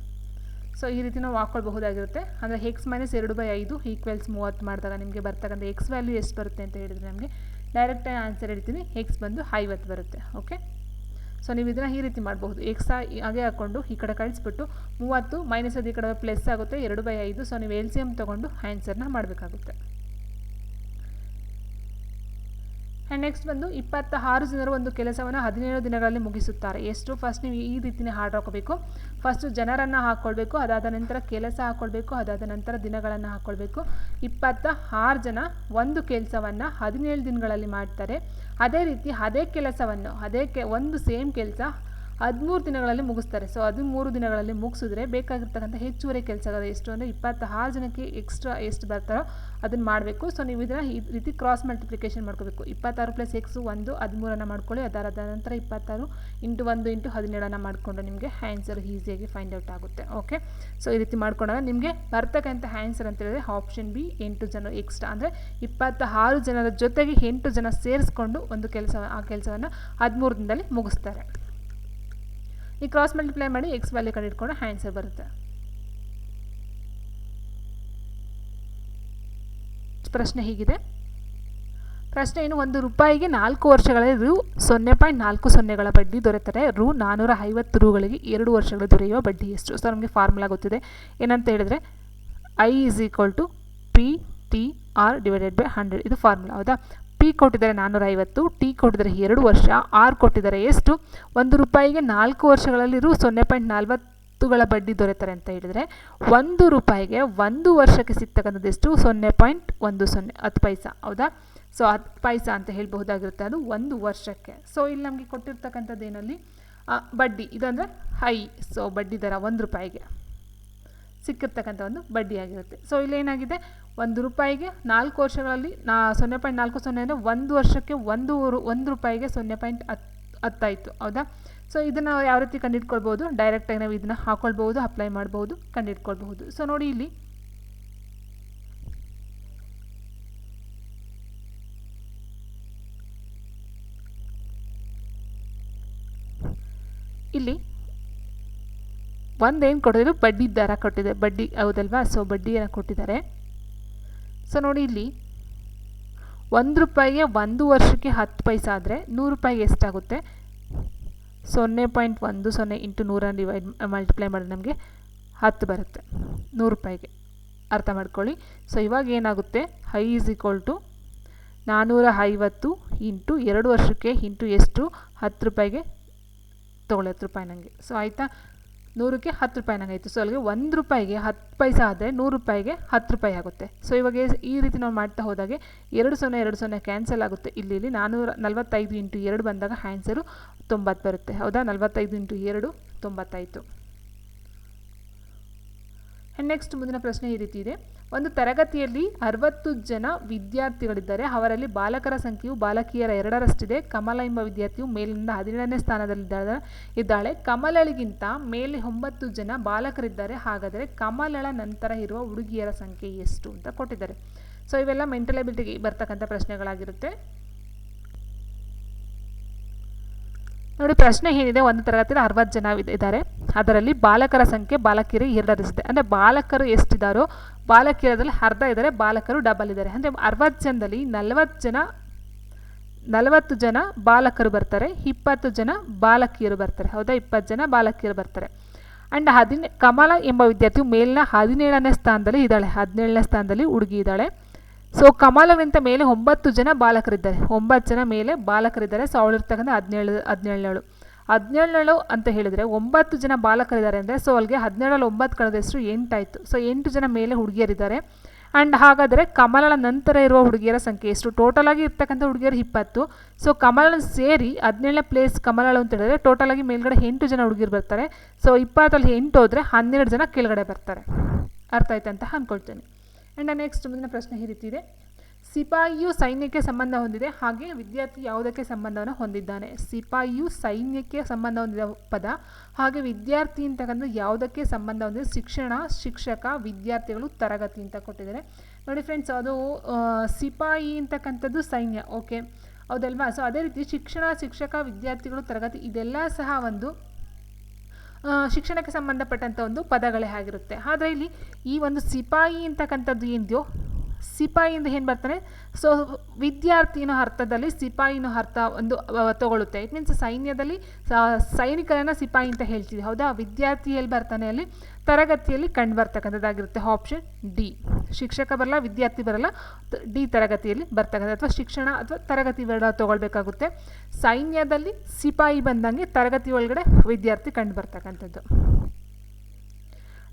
ಸೊ ಈ ರೀತಿ ನಾವು ಹಾಕ್ಕೊಳ್ಬಹುದಾಗಿರುತ್ತೆ ಅಂದರೆ ಎಕ್ಸ್ ಮೈನಸ್ ಎರಡು ಬೈ ಐದು ಈಕ್ವೆಲ್ಸ್ ಮೂವತ್ತು ಮಾಡಿದಾಗ ನಿಮಗೆ ಬರ್ತಕ್ಕಂಥ ಎಕ್ಸ್ ವ್ಯಾಲ್ಯೂ ಎಷ್ಟು ಬರುತ್ತೆ ಅಂತ ಹೇಳಿದರೆ ನಮಗೆ ಡೈರೆಕ್ಟಾಗಿ ಆನ್ಸರ್ ಹೇಳ್ತೀನಿ. ಎಕ್ಸ್ ಬಂದು ಐವತ್ತು ಬರುತ್ತೆ. ಓಕೆ ಸೊ ನೀವು ಇದನ್ನು ಈ ರೀತಿ ಮಾಡಬಹುದು. ಎಕ್ಸ್ ಹಾಗೆ ಹಾಕ್ಕೊಂಡು ಈ ಕಡೆ ಕಳಿಸ್ಬಿಟ್ಟು ಮೂವತ್ತು ಮೈನಸ್ ಅದು ಈ ಕಡೆ ಪ್ಲಸ್ ಆಗುತ್ತೆ, ಎರಡು ಬೈ ಐದು. ಸೊ ನೀವು ಎಲ್ ಸಿ ಎಂ ತೊಗೊಂಡು ಆನ್ಸರ್ನ ಮಾಡಬೇಕಾಗುತ್ತೆ. ಆ್ಯಂಡ್ ನೆಕ್ಸ್ಟ್ ಬಂದು ಇಪ್ಪತ್ತ ಆರು ಜನರು ಒಂದು ಕೆಲಸವನ್ನು ಹದಿನೇಳು ದಿನಗಳಲ್ಲಿ ಮುಗಿಸುತ್ತಾರೆ. ಎಷ್ಟು ಫಸ್ಟ್ ನೀವು ಈ ರೀತಿಯೇ ಹಾಡು ಹಾಕೋಬೇಕು ಫಸ್ಟು ಜನರನ್ನು ಹಾಕ್ಕೊಳ್ಬೇಕು ಅದಾದ ನಂತರ ಕೆಲಸ ಹಾಕ್ಕೊಳ್ಬೇಕು ಅದಾದ ನಂತರ ದಿನಗಳನ್ನು ಹಾಕ್ಕೊಳ್ಬೇಕು ಇಪ್ಪತ್ತ ಆರು ಜನ ಒಂದು ಕೆಲಸವನ್ನು ಹದಿನೇಳು ದಿನಗಳಲ್ಲಿ ಮಾಡ್ತಾರೆ. ಅದೇ ರೀತಿ ಅದೇ ಕೆಲಸವನ್ನು, ಅದೇ ಒಂದು ಸೇಮ್ ಕೆಲಸ ಹದಿಮೂರು ದಿನಗಳಲ್ಲಿ ಮುಗಿಸ್ತಾರೆ. ಸೊ ಹದಿಮೂರು ದಿನಗಳಲ್ಲಿ ಮುಗಿಸಿದ್ರೆ ಬೇಕಾಗಿರ್ತಕ್ಕಂಥ ಹೆಚ್ಚುವರಿ ಕೆಲಸಗಳು ಎಷ್ಟು ಅಂದರೆ ಇಪ್ಪತ್ತಾರು ಜನಕ್ಕೆ ಎಕ್ಸ್ಟ್ರಾ ಎಷ್ಟು ಬರ್ತಾರೋ ಅದನ್ನು ಮಾಡಬೇಕು. ಸೊ ನೀವು ಇದನ್ನು ಈ ರೀತಿ ಕ್ರಾಸ್ ಮಲ್ಟಿಪ್ಲಿಕೇಶನ್ ಮಾಡ್ಕೋಬೇಕು. ಇಪ್ಪತ್ತಾರು ಪ್ಲಸ್ ಎಕ್ಸು ಒಂದು, ಹದಿಮೂರನ್ನು ಮಾಡ್ಕೊಳ್ಳಿ. ಅದರ ನಂತರ ಇಪ್ಪತ್ತಾರು ಇಂಟು ಒಂದು ಇಂಟು ಹದಿನೇಳನ್ನು ಮಾಡಿಕೊಂಡು ನಿಮಗೆ ಆನ್ಸರ್ ಈಸಿಯಾಗಿ ಫೈಂಡ್ ಔಟ್ ಆಗುತ್ತೆ. ಓಕೆ ಸೊ ಈ ರೀತಿ ಮಾಡ್ಕೊಂಡಾಗ ನಿಮಗೆ ಬರ್ತಕ್ಕಂಥ ಆನ್ಸರ್ ಅಂತ ಹೇಳಿದ್ರೆ ಆಪ್ಷನ್ ಬಿ ಎಂಟು ಜನ ಎಕ್ಸ್ಟ್ರಾ ಅಂದರೆ ಇಪ್ಪತ್ತ ಆರು ಜನರ ಜೊತೆಗೆ ಎಂಟು ಜನ ಸೇರಿಸ್ಕೊಂಡು ಒಂದು ಕೆಲಸ, ಆ ಕೆಲಸವನ್ನು ಹದಿಮೂರು ದಿನದಲ್ಲಿ ಮುಗಿಸ್ತಾರೆ. ಈ ಕ್ರಾಸ್ ಮಲ್ಟಿಪ್ಲೈ ಮಾಡಿ ಎಕ್ಸ್ ವ್ಯಾಲ್ಯೂ ಕಂಡಿಡ್ಕೊಂಡು ಆನ್ಸರ್ ಬರುತ್ತೆ. ಪ್ರಶ್ನೆ ಹೀಗಿದೆ. ಪ್ರಶ್ನೆ ಏನು ಒಂದು ರೂಪಾಯಿಗೆ ನಾಲ್ಕು ವರ್ಷಗಳಲ್ಲಿ ರು ಸೊನ್ನೆ ಪಾಯಿಂಟ್ ನಾಲ್ಕು ಸೊನ್ನೆಗಳ ಬಡ್ಡಿ ದೊರೆತರೆ. ರು ನಾನ್ನೂರ ಐವತ್ತು ರೂಗಳಿಗೆ ಎರಡು ವರ್ಷಗಳು ದೊರೆಯುವ ಬಡ್ಡಿ ಎಷ್ಟು? ಸೊ ನಮಗೆ ಫಾರ್ಮುಲಾ ಗೊತ್ತಿದೆ. ಏನಂತ ಹೇಳಿದರೆ I is equal to P T R divided by hundred ಇದು ಫಾರ್ಮುಲಾ ಹೌದಾ? ಪಿ ಕೊಟ್ಟಿದ್ದಾರೆ ನಾನ್ನೂರ ಐವತ್ತು ಟಿ ಕೊಟ್ಟಿದ್ದಾರೆ ಎರಡು ವರ್ಷ, ಆರ್ ಕೊಟ್ಟಿದ್ದಾರೆ ಎಷ್ಟು? ಒಂದು ರೂಪಾಯಿಗೆ ನಾಲ್ಕು ವರ್ಷಗಳಲ್ಲಿ ರು ಸೊನ್ನೆ ಪಾಯಿಂಟ್ ನಾಲ್ವತ್ತುಗಳ ಬಡ್ಡಿ ದೊರೆತಾರೆ ಅಂತ ಹೇಳಿದರೆ, ಒಂದು ರೂಪಾಯಿಗೆ ಒಂದು ವರ್ಷಕ್ಕೆ ಸಿಗ್ತಕ್ಕಂಥದ್ದು ಎಷ್ಟು? ಸೊನ್ನೆ ಪಾಯಿಂಟ್ ಒಂದು ಸೊನ್ನೆ, ಹತ್ತು ಪೈಸಾ, ಹೌದಾ? ಸೊ ಹತ್ತು ಪೈಸಾ ಅಂತ ಹೇಳ್ಬಹುದಾಗಿರುತ್ತೆ ಅದು ಒಂದು ವರ್ಷಕ್ಕೆ. ಸೊ ಇಲ್ಲಿ ನಮಗೆ ಕೊಟ್ಟಿರ್ತಕ್ಕಂಥದ್ದು ಏನಲ್ಲಿ? ಬಡ್ಡಿ ಇದಂದರೆ ಹೈ. ಸೊ ಬಡ್ಡಿ ದರ ಒಂದು ರೂಪಾಯಿಗೆ. ಸಿಕ್ಕಿರ್ತಕ್ಕಂಥ ಒಂದು ಬಡ್ಡಿಯಾಗಿರುತ್ತೆ. ಸೊ ಇಲ್ಲಿ ಏನಾಗಿದೆ ಒಂದು ರೂಪಾಯಿಗೆ ನಾಲ್ಕು ವರ್ಷಗಳಲ್ಲಿ ನಾ ಸೊನ್ನೆ ಪಾಯಿಂಟ್ ನಾಲ್ಕು ಸೊನ್ನೆ ಅಂದರೆ ಒಂದು ವರ್ಷಕ್ಕೆ ಒಂದು ಒಂದು ರೂಪಾಯಿಗೆ ಸೊನ್ನೆ ಪಾಯಿಂಟ್ ಹತ್ತು ಹತ್ತಾಯಿತು. ಹೌದಾ? ಸೊ ಇದನ್ನು ಯಾವ ರೀತಿ ಕಂಡಿಡ್ಕೊಳ್ಬೋದು ಡೈರೆಕ್ಟಾಗಿ ನಾವು ಇದನ್ನು ಹಾಕ್ಕೊಳ್ಬೋದು ಅಪ್ಲೈ ಮಾಡ್ಬೋದು ಕಂಡಿಡ್ಕೊಳ್ಬಹುದು ಸೊ ನೋಡಿ ಇಲ್ಲಿ. ಇಲ್ಲಿ ಒಂದೇನು ಕೊಟ್ಟಿದ್ರು ಬಡ್ಡಿ ದರ ಕೊಟ್ಟಿದೆ. ಬಡ್ಡಿ ಹೌದಲ್ವಾ? ಸೊ ಬಡ್ಡಿಯನ್ನು ಕೊಟ್ಟಿದ್ದಾರೆ. ಸೊ ನೋಡಿ ಇಲ್ಲಿ ಒಂದು ರೂಪಾಯಿಗೆ ಒಂದು ವರ್ಷಕ್ಕೆ ಹತ್ತು ಪೈಸೆ ಆದರೆ ನೂರು ರೂಪಾಯಿಗೆ ಎಷ್ಟಾಗುತ್ತೆ? ಸೊನ್ನೆ ಪಾಯಿಂಟ್ ಒಂದು ಸೊನ್ನೆ ಇಂಟು ನೂರನ್ನು ಡಿವೈಡ್ ಮಲ್ಟಿಪ್ಲೈ ಮಾಡಿದ್ರೆ ನಮಗೆ ಹತ್ತು ಬರುತ್ತೆ. ನೂರು ರೂಪಾಯಿಗೆ. ಅರ್ಥ ಮಾಡ್ಕೊಳ್ಳಿ. ಸೊ ಇವಾಗ ಏನಾಗುತ್ತೆ? ಹೈ ಈಸ್ ಈಕ್ವಲ್ ಟು ನಾನ್ನೂರ ಐವತ್ತು ಇಂಟು ಎರಡು ವರ್ಷಕ್ಕೆ ಇಂಟು ಎಷ್ಟು? ಹತ್ತು ರೂಪಾಯಿಗೆ ತೊಗೊಳ್ಳಿ ಹತ್ತು ರೂಪಾಯಿ ನನಗೆ ಸೊ ಆಯಿತಾ? ನೂರಕ್ಕೆ ಹತ್ತು ರೂಪಾಯಿ ನಂಗೆ ಆಯಿತು. ಸೊ ಅಲ್ಲಿಗೆ ಒಂದು ರೂಪಾಯಿಗೆ ಹತ್ತು ಪೈಸೆ ಆದರೆ ನೂರು ರೂಪಾಯಿಗೆ ಹತ್ತು ರೂಪಾಯಿ ಆಗುತ್ತೆ. ಸೊ ಇವಾಗ ಈ ರೀತಿ ನಾವು ಮಾಡ್ತಾ ಹೋದಾಗೆ ಎರಡು ಸೊನ್ನೆ ಎರಡು ಸೊನ್ನೆ ಕ್ಯಾನ್ಸಲ್ ಆಗುತ್ತೆ. ಇಲ್ಲಿ ಇಲ್ಲಿ ನಾನ್ನೂರ ನಲವತ್ತೈದು ಇಂಟು ಎರಡು ಬಂದಾಗ ಹ್ಯಾನ್ಸರು ತೊಂಬತ್ತು ಬರುತ್ತೆ. ಹೌದಾ? ನಲವತ್ತೈದು ಇಂಟು ಎರಡು ತೊಂಬತ್ತಾಯಿತು ನೆಕ್ಸ್ಟ್ ಮುಂದಿನ ಪ್ರಶ್ನೆ ಈ ರೀತಿ ಇದೆ. ಒಂದು ತರಗತಿಯಲ್ಲಿ ಅರವತ್ತು ಜನ ವಿದ್ಯಾರ್ಥಿಗಳಿದ್ದಾರೆ. ಅವರಲ್ಲಿ ಬಾಲಕರ ಸಂಖ್ಯೆಯು ಬಾಲಕಿಯರ ಎರಡರಷ್ಟಿದೆ. ಕಮಲ ಎಂಬ ವಿದ್ಯಾರ್ಥಿಯು ಮೇಲಿನಿಂದ ಹದಿನೇಳನೇ ಸ್ಥಾನದಲ್ಲಿದ್ದಾಳೆ. ಇದ್ದಾಳೆ. ಕಮಲಳಿಗಿಂತ ಮೇಲೆ ಒಂಬತ್ತು ಜನ ಬಾಲಕರಿದ್ದಾರೆ. ಹಾಗಾದರೆ ಕಮಲಳ ನಂತರ ಇರುವ ಹುಡುಗಿಯರ ಸಂಖ್ಯೆ ಎಷ್ಟು ಅಂತ ಕೊಟ್ಟಿದ್ದಾರೆ. ಸೊ ಇವೆಲ್ಲ ಮೆಂಟಲ್ ಎಬಿಲಿಟಿಗೆ ಬರ್ತಕ್ಕಂಥ ಪ್ರಶ್ನೆಗಳಾಗಿರುತ್ತೆ. ನೋಡಿ, ಪ್ರಶ್ನೆ ಏನಿದೆ? ಒಂದು ತರಗತಿಯಲ್ಲಿ ಅರವತ್ತು ಜನ ಇದ್ದಾರೆ. ಅದರಲ್ಲಿ ಬಾಲಕರ ಸಂಖ್ಯೆ ಬಾಲಕಿಯರು ಎರಡರಿಸಿದೆ ಅಂದರೆ ಬಾಲಕರು ಎಷ್ಟಿದ್ದಾರೋ ಬಾಲಕಿಯರದಲ್ಲಿ ಅರ್ಧ ಇದ್ದಾರೆ, ಬಾಲಕರು ಡಬಲ್ ಇದ್ದಾರೆ. ಅಂದರೆ ಅರವತ್ತು ಜನದಲ್ಲಿ ನಲವತ್ತು ಜನ ನಲವತ್ತು ಜನ ಬಾಲಕರು ಬರ್ತಾರೆ, ಇಪ್ಪತ್ತು ಜನ ಬಾಲಕಿಯರು ಬರ್ತಾರೆ. ಹೌದಾ? ಇಪ್ಪತ್ತು ಜನ ಬಾಲಕಿಯರು ಬರ್ತಾರೆ. ಆ್ಯಂಡ್ ಹದಿನೇ, ಕಮಲ ಎಂಬ ವಿದ್ಯಾರ್ಥಿಯು ಮೇಲಿನ ಹದಿನೇಳನೇ ಸ್ಥಾನದಲ್ಲಿ ಇದ್ದಾಳೆ. ಹದಿನೇಳನೇ ಸ್ಥಾನದಲ್ಲಿ ಹುಡುಗಿ ಇದ್ದಾಳೆ. ಸೊ ಕಮಲವಿಂತ ಮೇಲೆ ಒಂಬತ್ತು ಜನ ಬಾಲಕರಿದ್ದಾರೆ. ಒಂಬತ್ತು ಜನ ಮೇಲೆ ಬಾಲಕರಿದ್ದಾರೆ. ಸೊ ಅವಳಿರ್ತಕ್ಕಂಥ ಹದಿನೇಳು, ಹದಿನೇಳನೇಳು. ಹದಿನೇಳನೇಳು ಅಂತ ಹೇಳಿದರೆ ಒಂಬತ್ತು ಜನ ಬಾಲಕರಿದ್ದಾರೆ ಅಂದರೆ ಸೊ ಅಲ್ಲಿಗೆ ಹದಿನೇಳಲ್ಲಿ ಒಂಬತ್ತು ಕಳೆದ ಹೆಸರು ಎಂಟಾಯಿತು. ಸೊ ಎಂಟು ಜನ ಮೇಲೆ ಹುಡುಗಿಯರಿದ್ದಾರೆ. ಆ್ಯಂಡ್ ಹಾಗಾದರೆ ಕಮಲಳ ನಂತರ ಇರುವ ಹುಡುಗಿಯರ ಸಂಖ್ಯೆ ಎಷ್ಟು? ಟೋಟಲ್ ಆಗಿ ಇರ್ತಕ್ಕಂಥ ಹುಡುಗಿಯರು ಇಪ್ಪತ್ತು. ಸೊ ಕಮಲನ ಸೇರಿ ಹದಿನೇಳನೇ ಪ್ಲೇಸ್ ಕಮಲಳು ಅಂತ ಹೇಳಿದ್ರೆ ಟೋಟಲ್ ಆಗಿ ಮೇಲ್ಗಡೆ ಎಂಟು ಜನ ಹುಡುಗಿರು ಬರ್ತಾರೆ. ಸೊ ಇಪ್ಪತ್ತಲ್ಲಿ ಎಂಟು ಹೋದರೆ ಹನ್ನೆರಡು ಜನ ಕೆಳಗಡೆ ಬರ್ತಾರೆ. ಅರ್ಥ ಆಯ್ತು ಅಂತ ಅಂದ್ಕೊಳ್ತೇನೆ. ಆ್ಯಂಡ್ ನೆಕ್ಸ್ಟ್ ಮುಂದಿನ ಪ್ರಶ್ನೆ ಈ ರೀತಿ ಇದೆ. ಸಿಪಾಯಿಯು ಸೈನ್ಯಕ್ಕೆ ಸಂಬಂಧ ಹೊಂದಿದೆ. ಹಾಗೆ ವಿದ್ಯಾರ್ಥಿ ಯಾವುದಕ್ಕೆ ಸಂಬಂಧವನ್ನು ಹೊಂದಿದ್ದಾನೆ? ಸಿಪಾಯಿಯು ಸೈನ್ಯಕ್ಕೆ ಸಂಬಂಧ ಹೊಂದಿದ ಪದ. ಹಾಗೆ ವಿದ್ಯಾರ್ಥಿ ಅಂತಕ್ಕಂಥ ಯಾವುದಕ್ಕೆ ಸಂಬಂಧ ಹೊಂದಿದೆ? ಶಿಕ್ಷಣ, ಶಿಕ್ಷಕ, ವಿದ್ಯಾರ್ಥಿಗಳು ತರಗತಿ ಅಂತ ಕೊಟ್ಟಿದ್ದಾರೆ. ನೋಡಿ ಫ್ರೆಂಡ್ಸ್ ಅದು ಸಿಪಾಯಿ ಅಂತಕ್ಕಂಥದ್ದು ಸೈನ್ಯ. ಓಕೆ ಹೌದಲ್ವಾ? ಸೊ ಅದೇ ರೀತಿ ಶಿಕ್ಷಣ, ಶಿಕ್ಷಕ, ವಿದ್ಯಾರ್ಥಿಗಳು ತರಗತಿ ಇದೆಲ್ಲ ಸಹ ಒಂದು ಶಿಕ್ಷಣಕ್ಕೆ ಸಂಬಂಧಪಟ್ಟಂಥ ಒಂದು ಪದಗಳೇ ಆಗಿರುತ್ತೆ. ಆದರೆ ಇಲ್ಲಿ ಈ ಒಂದು ಸಿಪಾಯಿ ಅಂತಕ್ಕಂಥದ್ದು ಏನಿದೆಯೋ ಸಿಪಾಯಿಯಿಂದ ಏನು ಬರ್ತಾನೆ ಸೊ ವಿದ್ಯಾರ್ಥಿ ಅನ್ನೋ ಅರ್ಥದಲ್ಲಿ ಸಿಪಾಯಿ ಅರ್ಥ ಒಂದು ತಗೊಳ್ಳುತ್ತೆ. ಇಟ್ ಮೀನ್ಸ್ ಸೈನ್ಯದಲ್ಲಿ ಸೈನಿಕರನ್ನು ಸೈನಿಕರನ್ನ ಸಿಪಾಯಿ ಅಂತ ಹೇಳ್ತೀವಿ ಹೌದಾ? ವಿದ್ಯಾರ್ಥಿಯಲ್ಲಿ ಬರ್ತಾನೆ ಅಲ್ಲಿ, ತರಗತಿಯಲ್ಲಿ ಕಂಡು ಬರ್ತಕ್ಕಂಥದ್ದಾಗಿರುತ್ತೆ ಆಪ್ಷನ್ ಡಿ ಶಿಕ್ಷಕ ಬರಲ್ಲ, ವಿದ್ಯಾರ್ಥಿ ಬರಲ್ಲ ಡಿ ತರಗತಿಯಲ್ಲಿ ಬರ್ತಕ್ಕಂಥ ಅಥವಾ ಶಿಕ್ಷಣ ಅಥವಾ ತರಗತಿ ಬೇಡ ತಗೊಳ್ಬೇಕಾಗುತ್ತೆ. ಸೈನ್ಯದಲ್ಲಿ ಸಿಪಾಯಿ ಬಂದಂಗೆ ತರಗತಿ ಒಳಗಡೆ ವಿದ್ಯಾರ್ಥಿ ಕಂಡು ಬರ್ತಕ್ಕಂಥದ್ದು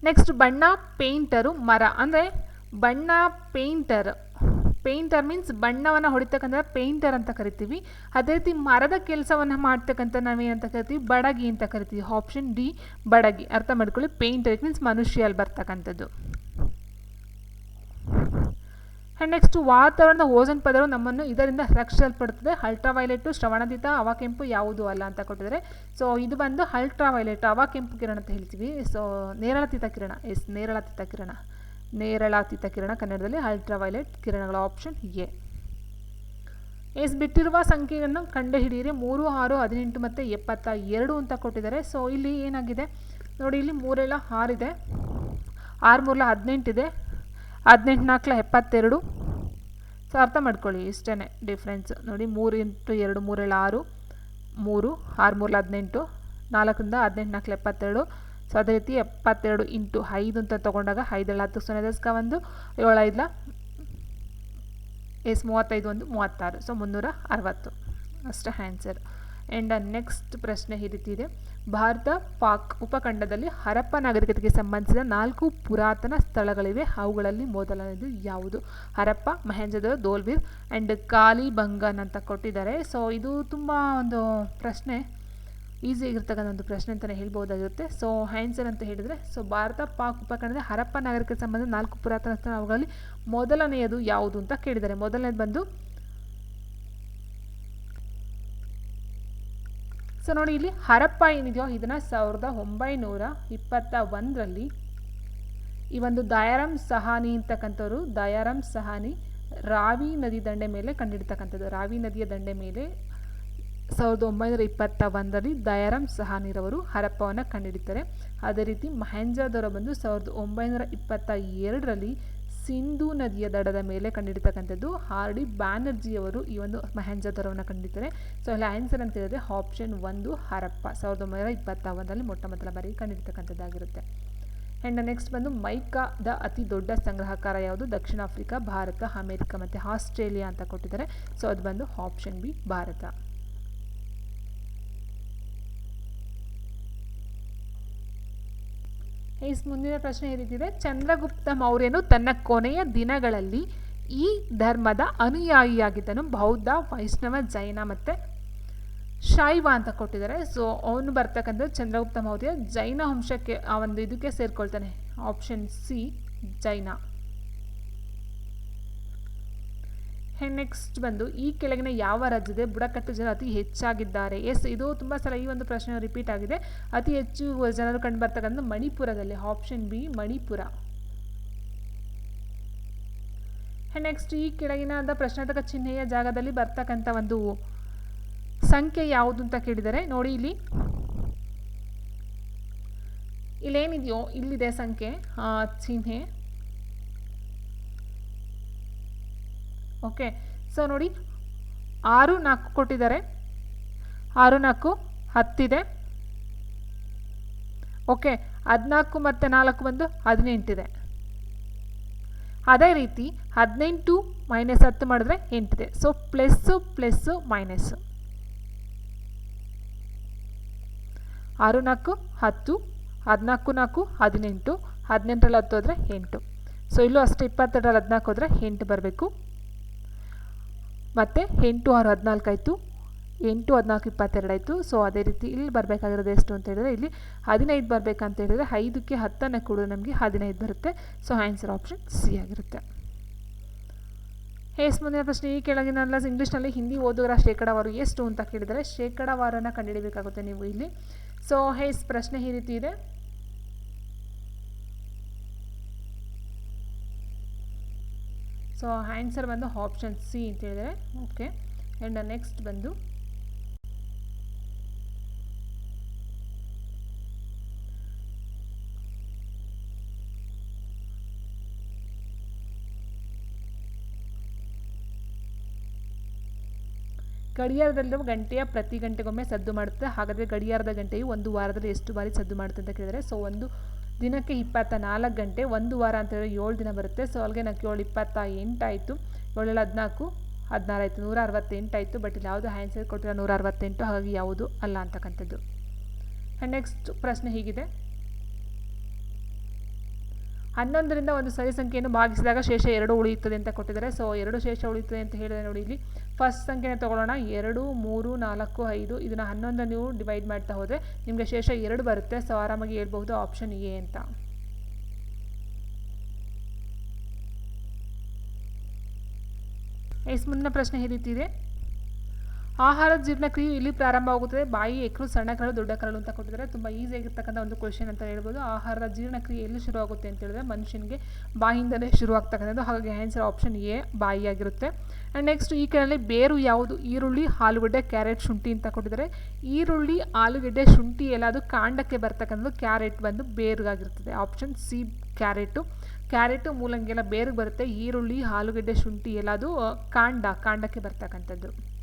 ನೆಕ್ಸ್ಟ್ ಬಣ್ಣ, ಪೇಂಟರು, ಮರ. ಅಂದರೆ ಬಣ್ಣ ಪೇಂಟರ್. ಪೇಂಟರ್ ಮೀನ್ಸ್ ಬಣ್ಣವನ್ನು ಹೊಡಿತಕ್ಕಂಥ ಪೇಂಟರ್ ಅಂತ ಕರಿತೀವಿ. ಅದೇ ರೀತಿ ಮರದ ಕೆಲಸವನ್ನು ಮಾಡ್ತಕ್ಕಂಥ ನಾವೇನಂತ ಕರಿತೀವಿ? ಬಡಗಿ ಅಂತ ಕರಿತೀವಿ. ಆಪ್ಷನ್ ಡಿ, ಬಡಗಿ. ಅರ್ಥ ಮಾಡ್ಕೊಳ್ಳಿ. ಪೇಂಟರ್ ಮೀನ್ಸ್ ಮನುಷ್ಯ ಅಲ್ಲಿ ಬರ್ತಕ್ಕಂಥದ್ದು. ಆ್ಯಂಡ್ ನೆಕ್ಸ್ಟ್ ವಾತಾವರಣದ ಓಜನ್ ಪದರವು ನಮ್ಮನ್ನು ಇದರಿಂದ ರಕ್ಷಿಸಲ್ಪಡುತ್ತದೆ. ಅಲ್ಟ್ರಾವೈಲೆಟು, ಶ್ರವಣಾತೀತ ಅವಾಕೆಂಪು ಯಾವುದು ಅಲ್ಲ ಅಂತ ಕೊಟ್ಟಿದ್ದಾರೆ. ಸೊ ಇದು ಬಂದು ಅಲ್ಟ್ರಾವೈಲೆಟ್ ಅವಾಕೆಂಪು ಕಿರಣ ಅಂತ ಹೇಳ್ತೀವಿ. ಸೊ ನೇರಳತೀತ ಕಿರಣ. ಎಸ್, ನೇರಳತೀತ ಕಿರಣ. ನೇರಳಾತೀತ ಕಿರಣ ಕನ್ನಡದಲ್ಲಿ ಅಲ್ಟ್ರಾವೈಲೆಟ್ ಕಿರಣಗಳ ಆಪ್ಷನ್ ಎ ಎಸ್ ಬಿಟ್ಟಿರುವ ಸಂಖ್ಯೆಯನ್ನು ಕಂಡುಹಿಡಿಯಿರಿ. ಮೂರು, ಆರು, ಹದಿನೆಂಟು ಮತ್ತು ಎಪ್ಪತ್ತ ಎರಡು ಅಂತ ಕೊಟ್ಟಿದ್ದಾರೆ. ಸೊ ಇಲ್ಲಿ ಏನಾಗಿದೆ? ನೋಡಿ, ಇಲ್ಲಿ ಮೂರೆಲ್ಲ ಆರಿದೆ ಆರು ಮೂರಲ ಹದಿನೆಂಟಿದೆ ಹದಿನೆಂಟು ನಾಲ್ಕಲ ಎಪ್ಪತ್ತೆರಡು. ಸೊ ಅರ್ಥ ಮಾಡ್ಕೊಳ್ಳಿ ಇಷ್ಟೇ ಡಿಫ್ರೆನ್ಸ್ ನೋಡಿ, ಮೂರು ಇಂಟು ಎರಡು ಮೂರೇಳ ಆರು. ಮೂರು, ಆರು ಮೂರಲ ಹದಿನೆಂಟು. ನಾಲ್ಕರಿಂದ ಹದಿನೆಂಟು ನಾಲ್ಕಲ ಎಪ್ಪತ್ತೆರಡು. ಸೊ ಅದೇ ರೀತಿ ಎಪ್ಪತ್ತೆರಡು ಇಂಟು ಐದು ಅಂತ ತೊಗೊಂಡಾಗ ಐದಲ್ಲ ಹತ್ತು ಸೊನ್ನೆ ದಸ್ಕ ಒಂದು ಏಳು ಐದಲ ಎಸ್ ಮೂವತ್ತೈದು ಒಂದು ಮೂವತ್ತಾರು, ಸೊ ಮುನ್ನೂರ ಅರವತ್ತು. ಅಷ್ಟೇ ಆನ್ಸರ್ ಆ್ಯಂಡ್ ನೆಕ್ಸ್ಟ್ ಪ್ರಶ್ನೆ ಈ ರೀತಿ ಇದೆ. ಭಾರತ ಪಾಕ್ ಉಪಖಂಡದಲ್ಲಿ ಹರಪ್ಪ ನಾಗರಿಕತೆಗೆ ಸಂಬಂಧಿಸಿದ ನಾಲ್ಕು ಪುರಾತನ ಸ್ಥಳಗಳಿವೆ. ಅವುಗಳಲ್ಲಿ ಮೊದಲನೇದು ಯಾವುದು? ಹರಪ್ಪ ಮಹೇಂಜದ ದೋಲ್ವೀರ್ ಆ್ಯಂಡ್ ಕಾಲಿಬಂಗನ್ ಅಂತ ಕೊಟ್ಟಿದ್ದಾರೆ. ಸೊ ಇದು ತುಂಬ ಒಂದು ಪ್ರಶ್ನೆ. ಈಸಿ ಆಗಿರ್ತಕ್ಕಂಥ ಒಂದು ಪ್ರಶ್ನೆ ಅಂತಲೇ ಹೇಳ್ಬೋದಾಗಿರುತ್ತೆ. ಸೊ ಆನ್ಸರ್ ಅಂತ ಹೇಳಿದರೆ ಸೊ ಭಾರತ, ಪಾಕ್ ಉಪಖಂಡದ ಹರಪ್ಪ ನಾಗರಿಕತೆ ಸಂಬಂಧ ನಾಲ್ಕು ಪುರಾತನ ಸ್ಥಳಗಳಲ್ಲಿ ಮೊದಲನೆಯದು ಯಾವುದು ಅಂತ ಕೇಳಿದ್ದಾರೆ. ಮೊದಲನೇದು ಬಂದು ಸೊ ನೋಡಿ ಇಲ್ಲಿ ಹರಪ್ಪ ಏನಿದೆಯೋ ಇದನ್ನು ಸಾವಿರದ ಒಂಬೈನೂರ ಇಪ್ಪತ್ತ ಒಂದರಲ್ಲಿ ಈ ಒಂದು ದಯಾರಾಮ್ ಸಹಾನಿ ಅಂತಕ್ಕಂಥವ್ರು, ದಯಾರಾಮ್ ಸಹಾನಿ ರಾವಿ ನದಿ ದಂಡೆ ಮೇಲೆ ಕಂಡಿಡ್ತಕ್ಕಂಥದ್ದು. ರಾವಿ ನದಿಯ ದಂಡೆ ಮೇಲೆ ಸಾವಿರದ ಒಂಬೈನೂರ ಇಪ್ಪತ್ತ ಒಂದರಲ್ಲಿ ದಯಾರಾಮ್ ಸಹಾನಿರವರು ಹರಪ್ಪವನ್ನು ಕಂಡುಹಿಡಿತಾರೆ ಅದೇ ರೀತಿ ಮಹೇಂಜಾದವರು ಬಂದು ಸಾವಿರದ ಒಂಬೈನೂರ ಇಪ್ಪತ್ತ ಎರಡರಲ್ಲಿ ಸಿಂಧೂ ನದಿಯ ದಡದ ಮೇಲೆ ಕಂಡಿಡಿತಕ್ಕಂಥದ್ದು. ಆರ್ ಡಿ ಬ್ಯಾನರ್ಜಿಯವರು ಈ ಒಂದು ಮಹೇಂಜಾದರವನ್ನು ಕಂಡುಹಿಡಿತಾರೆ ಸೊ ಅಲ್ಲಿ ಆನ್ಸರ್ ಅಂತ ಹೇಳಿದ್ರೆ ಆಪ್ಷನ್ ಒಂದು ಹರಪ್ಪ. ಸಾವಿರದ ಒಂಬೈನೂರ ಇಪ್ಪತ್ತ ಒಂದರಲ್ಲಿ ಮೊಟ್ಟ ಮೊದಲ ಬಾರಿ ಆ್ಯಂಡ್ ನೆಕ್ಸ್ಟ್ ಬಂದು ಮೈಕಾದ ಅತಿ ದೊಡ್ಡ ಸಂಗ್ರಹಕಾರ ಯಾವುದು? ದಕ್ಷಿಣ ಆಫ್ರಿಕಾ, ಭಾರತ, ಅಮೇರಿಕಾ ಮತ್ತು ಆಸ್ಟ್ರೇಲಿಯಾ ಅಂತ ಕೊಟ್ಟಿದ್ದಾರೆ. ಸೊ, ಅದು ಬಂದು ಆಪ್ಷನ್ ಬಿ ಭಾರತ. ಈಸ್ ಮುಂದಿನ ಪ್ರಶ್ನೆ ಈ ರೀತಿ ಚಂದ್ರಗುಪ್ತ ಮೌರ್ಯನು ತನ್ನ ಕೊನೆಯ ದಿನಗಳಲ್ಲಿ ಈ ಧರ್ಮದ ಅನುಯಾಯಿಯಾಗಿದ್ದನು. ಬೌದ್ಧ, ವೈಷ್ಣವ, ಜೈನ ಮತ್ತು ಶೈವ ಅಂತ ಕೊಟ್ಟಿದ್ದಾರೆ. ಸೊ ಅವನು ಬರ್ತಕ್ಕಂಥದ್ದು ಚಂದ್ರಗುಪ್ತ ಮೌರ್ಯ. ಜೈನ ವಂಶಕ್ಕೆ ಆ ಒಂದು ಇದಕ್ಕೆ ಸೇರ್ಕೊಳ್ತಾನೆ. Option C Jain. ನೆಕ್ಸ್ಟ್ ಬಂದು, ಈ ಕೆಳಗಿನ ಯಾವ ರಾಜ್ಯದ ಬುಡಕಟ್ಟು ಜನರು ಅತಿ ಹೆಚ್ಚಾಗಿದ್ದಾರೆ? ಎಸ್ ಇದು ತುಂಬ ಸಲ ಈ ಒಂದು ಪ್ರಶ್ನೆ ರಿಪೀಟ್ ಆಗಿದೆ. ಅತಿ ಹೆಚ್ಚು ಜನರು ಕಂಡು ಬರ್ತಕ್ಕಂಥ ಮಣಿಪುರದಲ್ಲಿ ಆಪ್ಷನ್ ಬಿ ಮಣಿಪುರ. ನೆಕ್ಸ್ಟ್ ಈ ಕೆಳಗಿನ ಪ್ರಶ್ನಾರ್ಥಕ ಚಿಹ್ನೆಯ ಜಾಗದಲ್ಲಿ ಬರ್ತಕ್ಕಂಥ ಒಂದು ಸಂಖ್ಯೆ ಯಾವುದು ಅಂತ ಕೇಳಿದರೆ, ನೋಡಿ ಇಲ್ಲಿ. ಇಲ್ಲೇನಿದೆಯೋ, ಇಲ್ಲಿದೆ ಸಂಖ್ಯೆ ಚಿಹ್ನೆ. ಓಕೆ ಸೊ ನೋಡಿ, ಆರು, ನಾಲ್ಕು ಕೊಟ್ಟಿದ್ದಾರೆ. ಆರು, ನಾಲ್ಕು ಹತ್ತಿದೆ ಓಕೆ ಹದಿನಾಲ್ಕು ಮತ್ತು ನಾಲ್ಕು ಬಂದು ಹದಿನೆಂಟಿದೆ ಅದೇ ರೀತಿ, ಹದಿನೆಂಟು ಮೈನಸ್ ಹತ್ತು ಮಾಡಿದ್ರೆ ಎಂಟಿದೆ ಸೊ ಪ್ಲಸ್ಸು ಪ್ಲಸ್ಸು ಮೈನಸ್ಸು ಆರು, ನಾಲ್ಕು, ಹತ್ತು, ಹದಿನಾಲ್ಕು, ನಾಲ್ಕು, ಹದಿನೆಂಟು. ಹದಿನೆಂಟರಲ್ಲಿ ಹತ್ತು ಹೋದರೆ ಎಂಟು. ಸೊ ಇಲ್ಲೂ ಅಷ್ಟೇ ಇಪ್ಪತ್ತೆರಡರಲ್ಲಿ ಹದಿನಾಲ್ಕು ಹೋದರೆ ಎಂಟು ಬರಬೇಕು. ಮತ್ತು ಎಂಟು ಆರು ಹದಿನಾಲ್ಕು ಆಯಿತು. ಎಂಟು, ಹದಿನಾಲ್ಕು, ಇಪ್ಪತ್ತೆರಡು ಆಯಿತು. ಸೊ ಅದೇ ರೀತಿ ಇಲ್ಲಿ ಬರಬೇಕಾಗಿರೋದು ಎಷ್ಟು ಅಂತ ಹೇಳಿದ್ರೆ ಇಲ್ಲಿ ಹದಿನೈದು ಬರಬೇಕಂತ ಹೇಳಿದರೆ ಐದಕ್ಕೆ ಹತ್ತನ್ನು ಕೂಡ, ನಮಗೆ ಹದಿನೈದು ಬರುತ್ತೆ. ಸೊ ಆನ್ಸರ್ ಆಪ್ಷನ್ ಸಿ ಆಗಿರುತ್ತೆ. ಹೇಸ್ ಮುಂದಿನ ಪ್ರಶ್ನೆ ಈ ಕೆಳಗಿನಲ್ಲ, ಇಂಗ್ಲೀಷ್ನಲ್ಲಿ ಹಿಂದಿ ಓದುಗರ ಶೇಕಡಾವಾರು ಎಷ್ಟು ಅಂತ ಕೇಳಿದರೆ ಶೇಕಡಾವಾರನ್ನು ಕಂಡುಹಿಡಬೇಕಾಗುತ್ತೆ ನೀವು ಇಲ್ಲಿ. ಸೊ ಹೇಸ್ ಪ್ರಶ್ನೆ ಈ ರೀತಿ ಇದೆ. ಸೊ ಆನ್ಸರ್ ಬಂದು ಆಪ್ಷನ್ ಸಿ ಅಂತ ಹೇಳಿದರೆ ಓಕೆ ಆ್ಯಂಡ್ ನೆಕ್ಸ್ಟ್ ಬಂದು, ಗಡಿಯಾರದಲ್ಲಿರುವ ಗಂಟೆಯ ಪ್ರತಿ ಗಂಟೆಗೊಮ್ಮೆ ಸದ್ದು ಮಾಡುತ್ತೆ ಹಾಗಾದರೆ ಗಡಿಯಾರದ ಗಂಟೆಯು ಒಂದು ವಾರದಲ್ಲಿ ಎಷ್ಟು ಬಾರಿ ಸದ್ದು ಮಾಡುತ್ತೆ ಅಂತ ಕೇಳಿದರೆ ಸೊ ಒಂದು ದಿನಕ್ಕೆ ಇಪ್ಪತ್ತ ನಾಲ್ಕು ಗಂಟೆ, ಒಂದು ವಾರ ಅಂತ ಹೇಳಿದ್ರೆ ಏಳು ದಿನ ಬರುತ್ತೆ. ಸೊ ಅಲ್ಲಿಗೆ ನಾಲ್ಕು ಏಳು ಇಪ್ಪತ್ತ ಎಂಟಾಯಿತು ಏಳೇಳು ಹದಿನಾಲ್ಕು ಹದಿನಾರಾಯಿತು ನೂರ ಅರವತ್ತೆಂಟಾಯಿತು ಬಟ್ ಇಲ್ಲಿ ಯಾವುದು ಆನ್ಸರ್ ಕೊಟ್ಟಿರೋ ನೂರ ಅರವತ್ತೆಂಟು. ಹಾಗಾಗಿ ಯಾವುದು ಅಲ್ಲ ಅಂತಕ್ಕಂಥದ್ದು. ಆ್ಯಂಡ್ ನೆಕ್ಸ್ಟ್ ಪ್ರಶ್ನೆ ಹೀಗಿದೆ. ಹನ್ನೊಂದರಿಂದ ಒಂದು ಸರಿ ಸಂಖ್ಯೆಯನ್ನು ಭಾಗಿಸಿದಾಗ ಶೇಷ ಎರಡು ಉಳಿಯುತ್ತದೆ ಅಂತ ಕೊಟ್ಟಿದ್ದಾರೆ. ಸೊ ಎರಡು ಶೇಷ ಉಳಿಯುತ್ತದೆ ಅಂತ ಹೇಳಿದರೆ ನೋಡಿ ಇಲ್ಲಿ ಫಸ್ಟ್ ಸಂಖ್ಯೆನ ತಗೊಳ್ಳೋಣ. ಎರಡು, ಮೂರು, ನಾಲ್ಕು, ಐದು. ಇದನ್ನು ಹನ್ನೊಂದನ್ನು ನೀವು ಡಿವೈಡ್ ಮಾಡ್ತಾ ಹೋದರೆ ನಿಮಗೆ ಶೇಷ ಎರಡು ಬರುತ್ತೆ. ಸೊ ಆರಾಮಾಗಿ ಹೇಳ್ಬಹುದು ಆಪ್ಷನ್ ಎ ಅಂತ. ಎಸ್, ಮುಂದಿನ ಪ್ರಶ್ನೆ ಈ ಆಹಾರದ ಜೀರ್ಣಕ್ರಿಯೆ ಇಲ್ಲಿ ಪ್ರಾರಂಭವಾಗುತ್ತದೆ ಬಾಯಿ ಎಕ್ಕರು ಸಣ್ಣ ಕರಳು, ದೊಡ್ಡ ಕರಳು ಅಂತ ಕೊಟ್ಟಿದ್ದಾರೆ. ತುಂಬ ಈಸಿಯಾಗಿರ್ತಕ್ಕಂಥ ಒಂದು ಕ್ವಶನ್ ಅಂತ ಹೇಳ್ಬೋದು. ಆಹಾರದ ಜೀರ್ಣಕ್ರಿಯೆ ಎಲ್ಲಿ ಶುರುವಾಗುತ್ತೆ ಅಂತ ಹೇಳಿದ್ರೆ ಮನುಷ್ಯನಿಗೆ ಬಾಯಿಂದಲೇ ಶುರುವಾಗ್ತಕ್ಕಂಥದ್ದು ಹಾಗಾಗಿ ಆನ್ಸರ್ ಆಪ್ಷನ್ ಎ ಬಾಯಿಯಾಗಿರುತ್ತೆ. ಆ್ಯಂಡ್ ನೆಕ್ಸ್ಟ್ ಈ ಕೆಳಗೆ ಬೇರು ಯಾವುದು? ಈರುಳ್ಳಿ, ಆಲೂಗಡ್ಡೆ ಕ್ಯಾರೆಟ್ ಶುಂಠಿ ಅಂತ ಕೊಟ್ಟಿದ್ದಾರೆ. ಈರುಳ್ಳಿ, ಆಲೂಗಡ್ಡೆ, ಶುಂಠಿ ಎಲ್ಲ ಅದು ಕಾಂಡಕ್ಕೆ ಬರ್ತಕ್ಕಂಥದ್ದು. ಕ್ಯಾರೆಟ್ ಬಂದು ಬೇರುಗಾಗಿರ್ತದೆ. ಆಪ್ಷನ್ ಸಿ ಕ್ಯಾರೆಟು ಕ್ಯಾರೆಟು ಮೂಲಂಗಿ ಎಲ್ಲ ಬೇರು ಬರುತ್ತೆ. ಈರುಳ್ಳಿ, ಆಲೂಗಡ್ಡೆ, ಶುಂಠಿ ಎಲ್ಲ ಅದು ಕಾಂಡ, ಕಾಂಡಕ್ಕೆ ಬರ್ತಕ್ಕಂಥದ್ದು.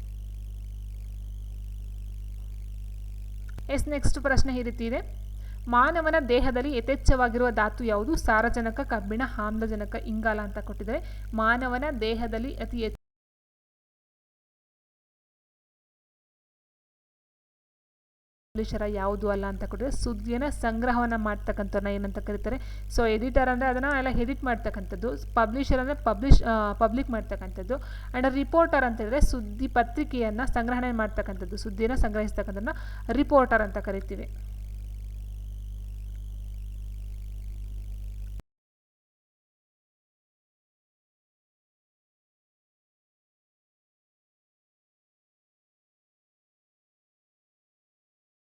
ಎಸ್ ನೆಕ್ಸ್ಟ್ ಪ್ರಶ್ನೆ ಈ ಮಾನವನ ದೇಹದಲ್ಲಿ ಯಥೇಚ್ಛವಾಗಿರುವ ಧಾತು ಯಾವುದು? ಸಾರಜನಕ, ಕಬ್ಬಿಣ, ಆಮ್ಲಜನಕ, ಇಂಗಾಲ ಅಂತ ಕೊಟ್ಟಿದ್ದಾರೆ. ಮಾನವನ ದೇಹದಲ್ಲಿ ಅತಿ ಹೆಚ್ಚು ಪಬ್ಲಿಷರ ಯಾವುದು ಅಲ್ಲ ಅಂತ ಕೊಟ್ಟರೆ ಸುದ್ದಿಯನ್ನು ಸಂಗ್ರಹವನ್ನು ಮಾಡ್ತಕ್ಕಂಥವ್ರನ್ನ ಏನಂತ ಕರೀತಾರೆ. ಸೊ ಎಡಿಟರ್ ಅಂದರೆ ಅದನ್ನು ಎಲ್ಲ ಎಡಿಟ್ ಮಾಡ್ತಕ್ಕಂಥದ್ದು ಪಬ್ಲಿಷರ್ ಅಂದರೆ ಪಬ್ಲಿಷ್ ಪಬ್ಲಿಕ್ ಮಾಡ್ತಕ್ಕಂಥದ್ದು ಆ್ಯಂಡ್ ರಿಪೋರ್ಟರ್ ಅಂತ ಹೇಳಿದ್ರೆ ಸುದ್ದಿ ಪತ್ರಿಕೆಯನ್ನು ಸಂಗ್ರಹಣೆ ಮಾಡ್ತಕ್ಕಂಥದ್ದು, ಸುದ್ದಿಯನ್ನು ಸಂಗ್ರಹಿಸ್ತಕ್ಕಂಥದ್ದನ್ನ ರಿಪೋರ್ಟರ್ ಅಂತ ಕರಿತೀವಿ.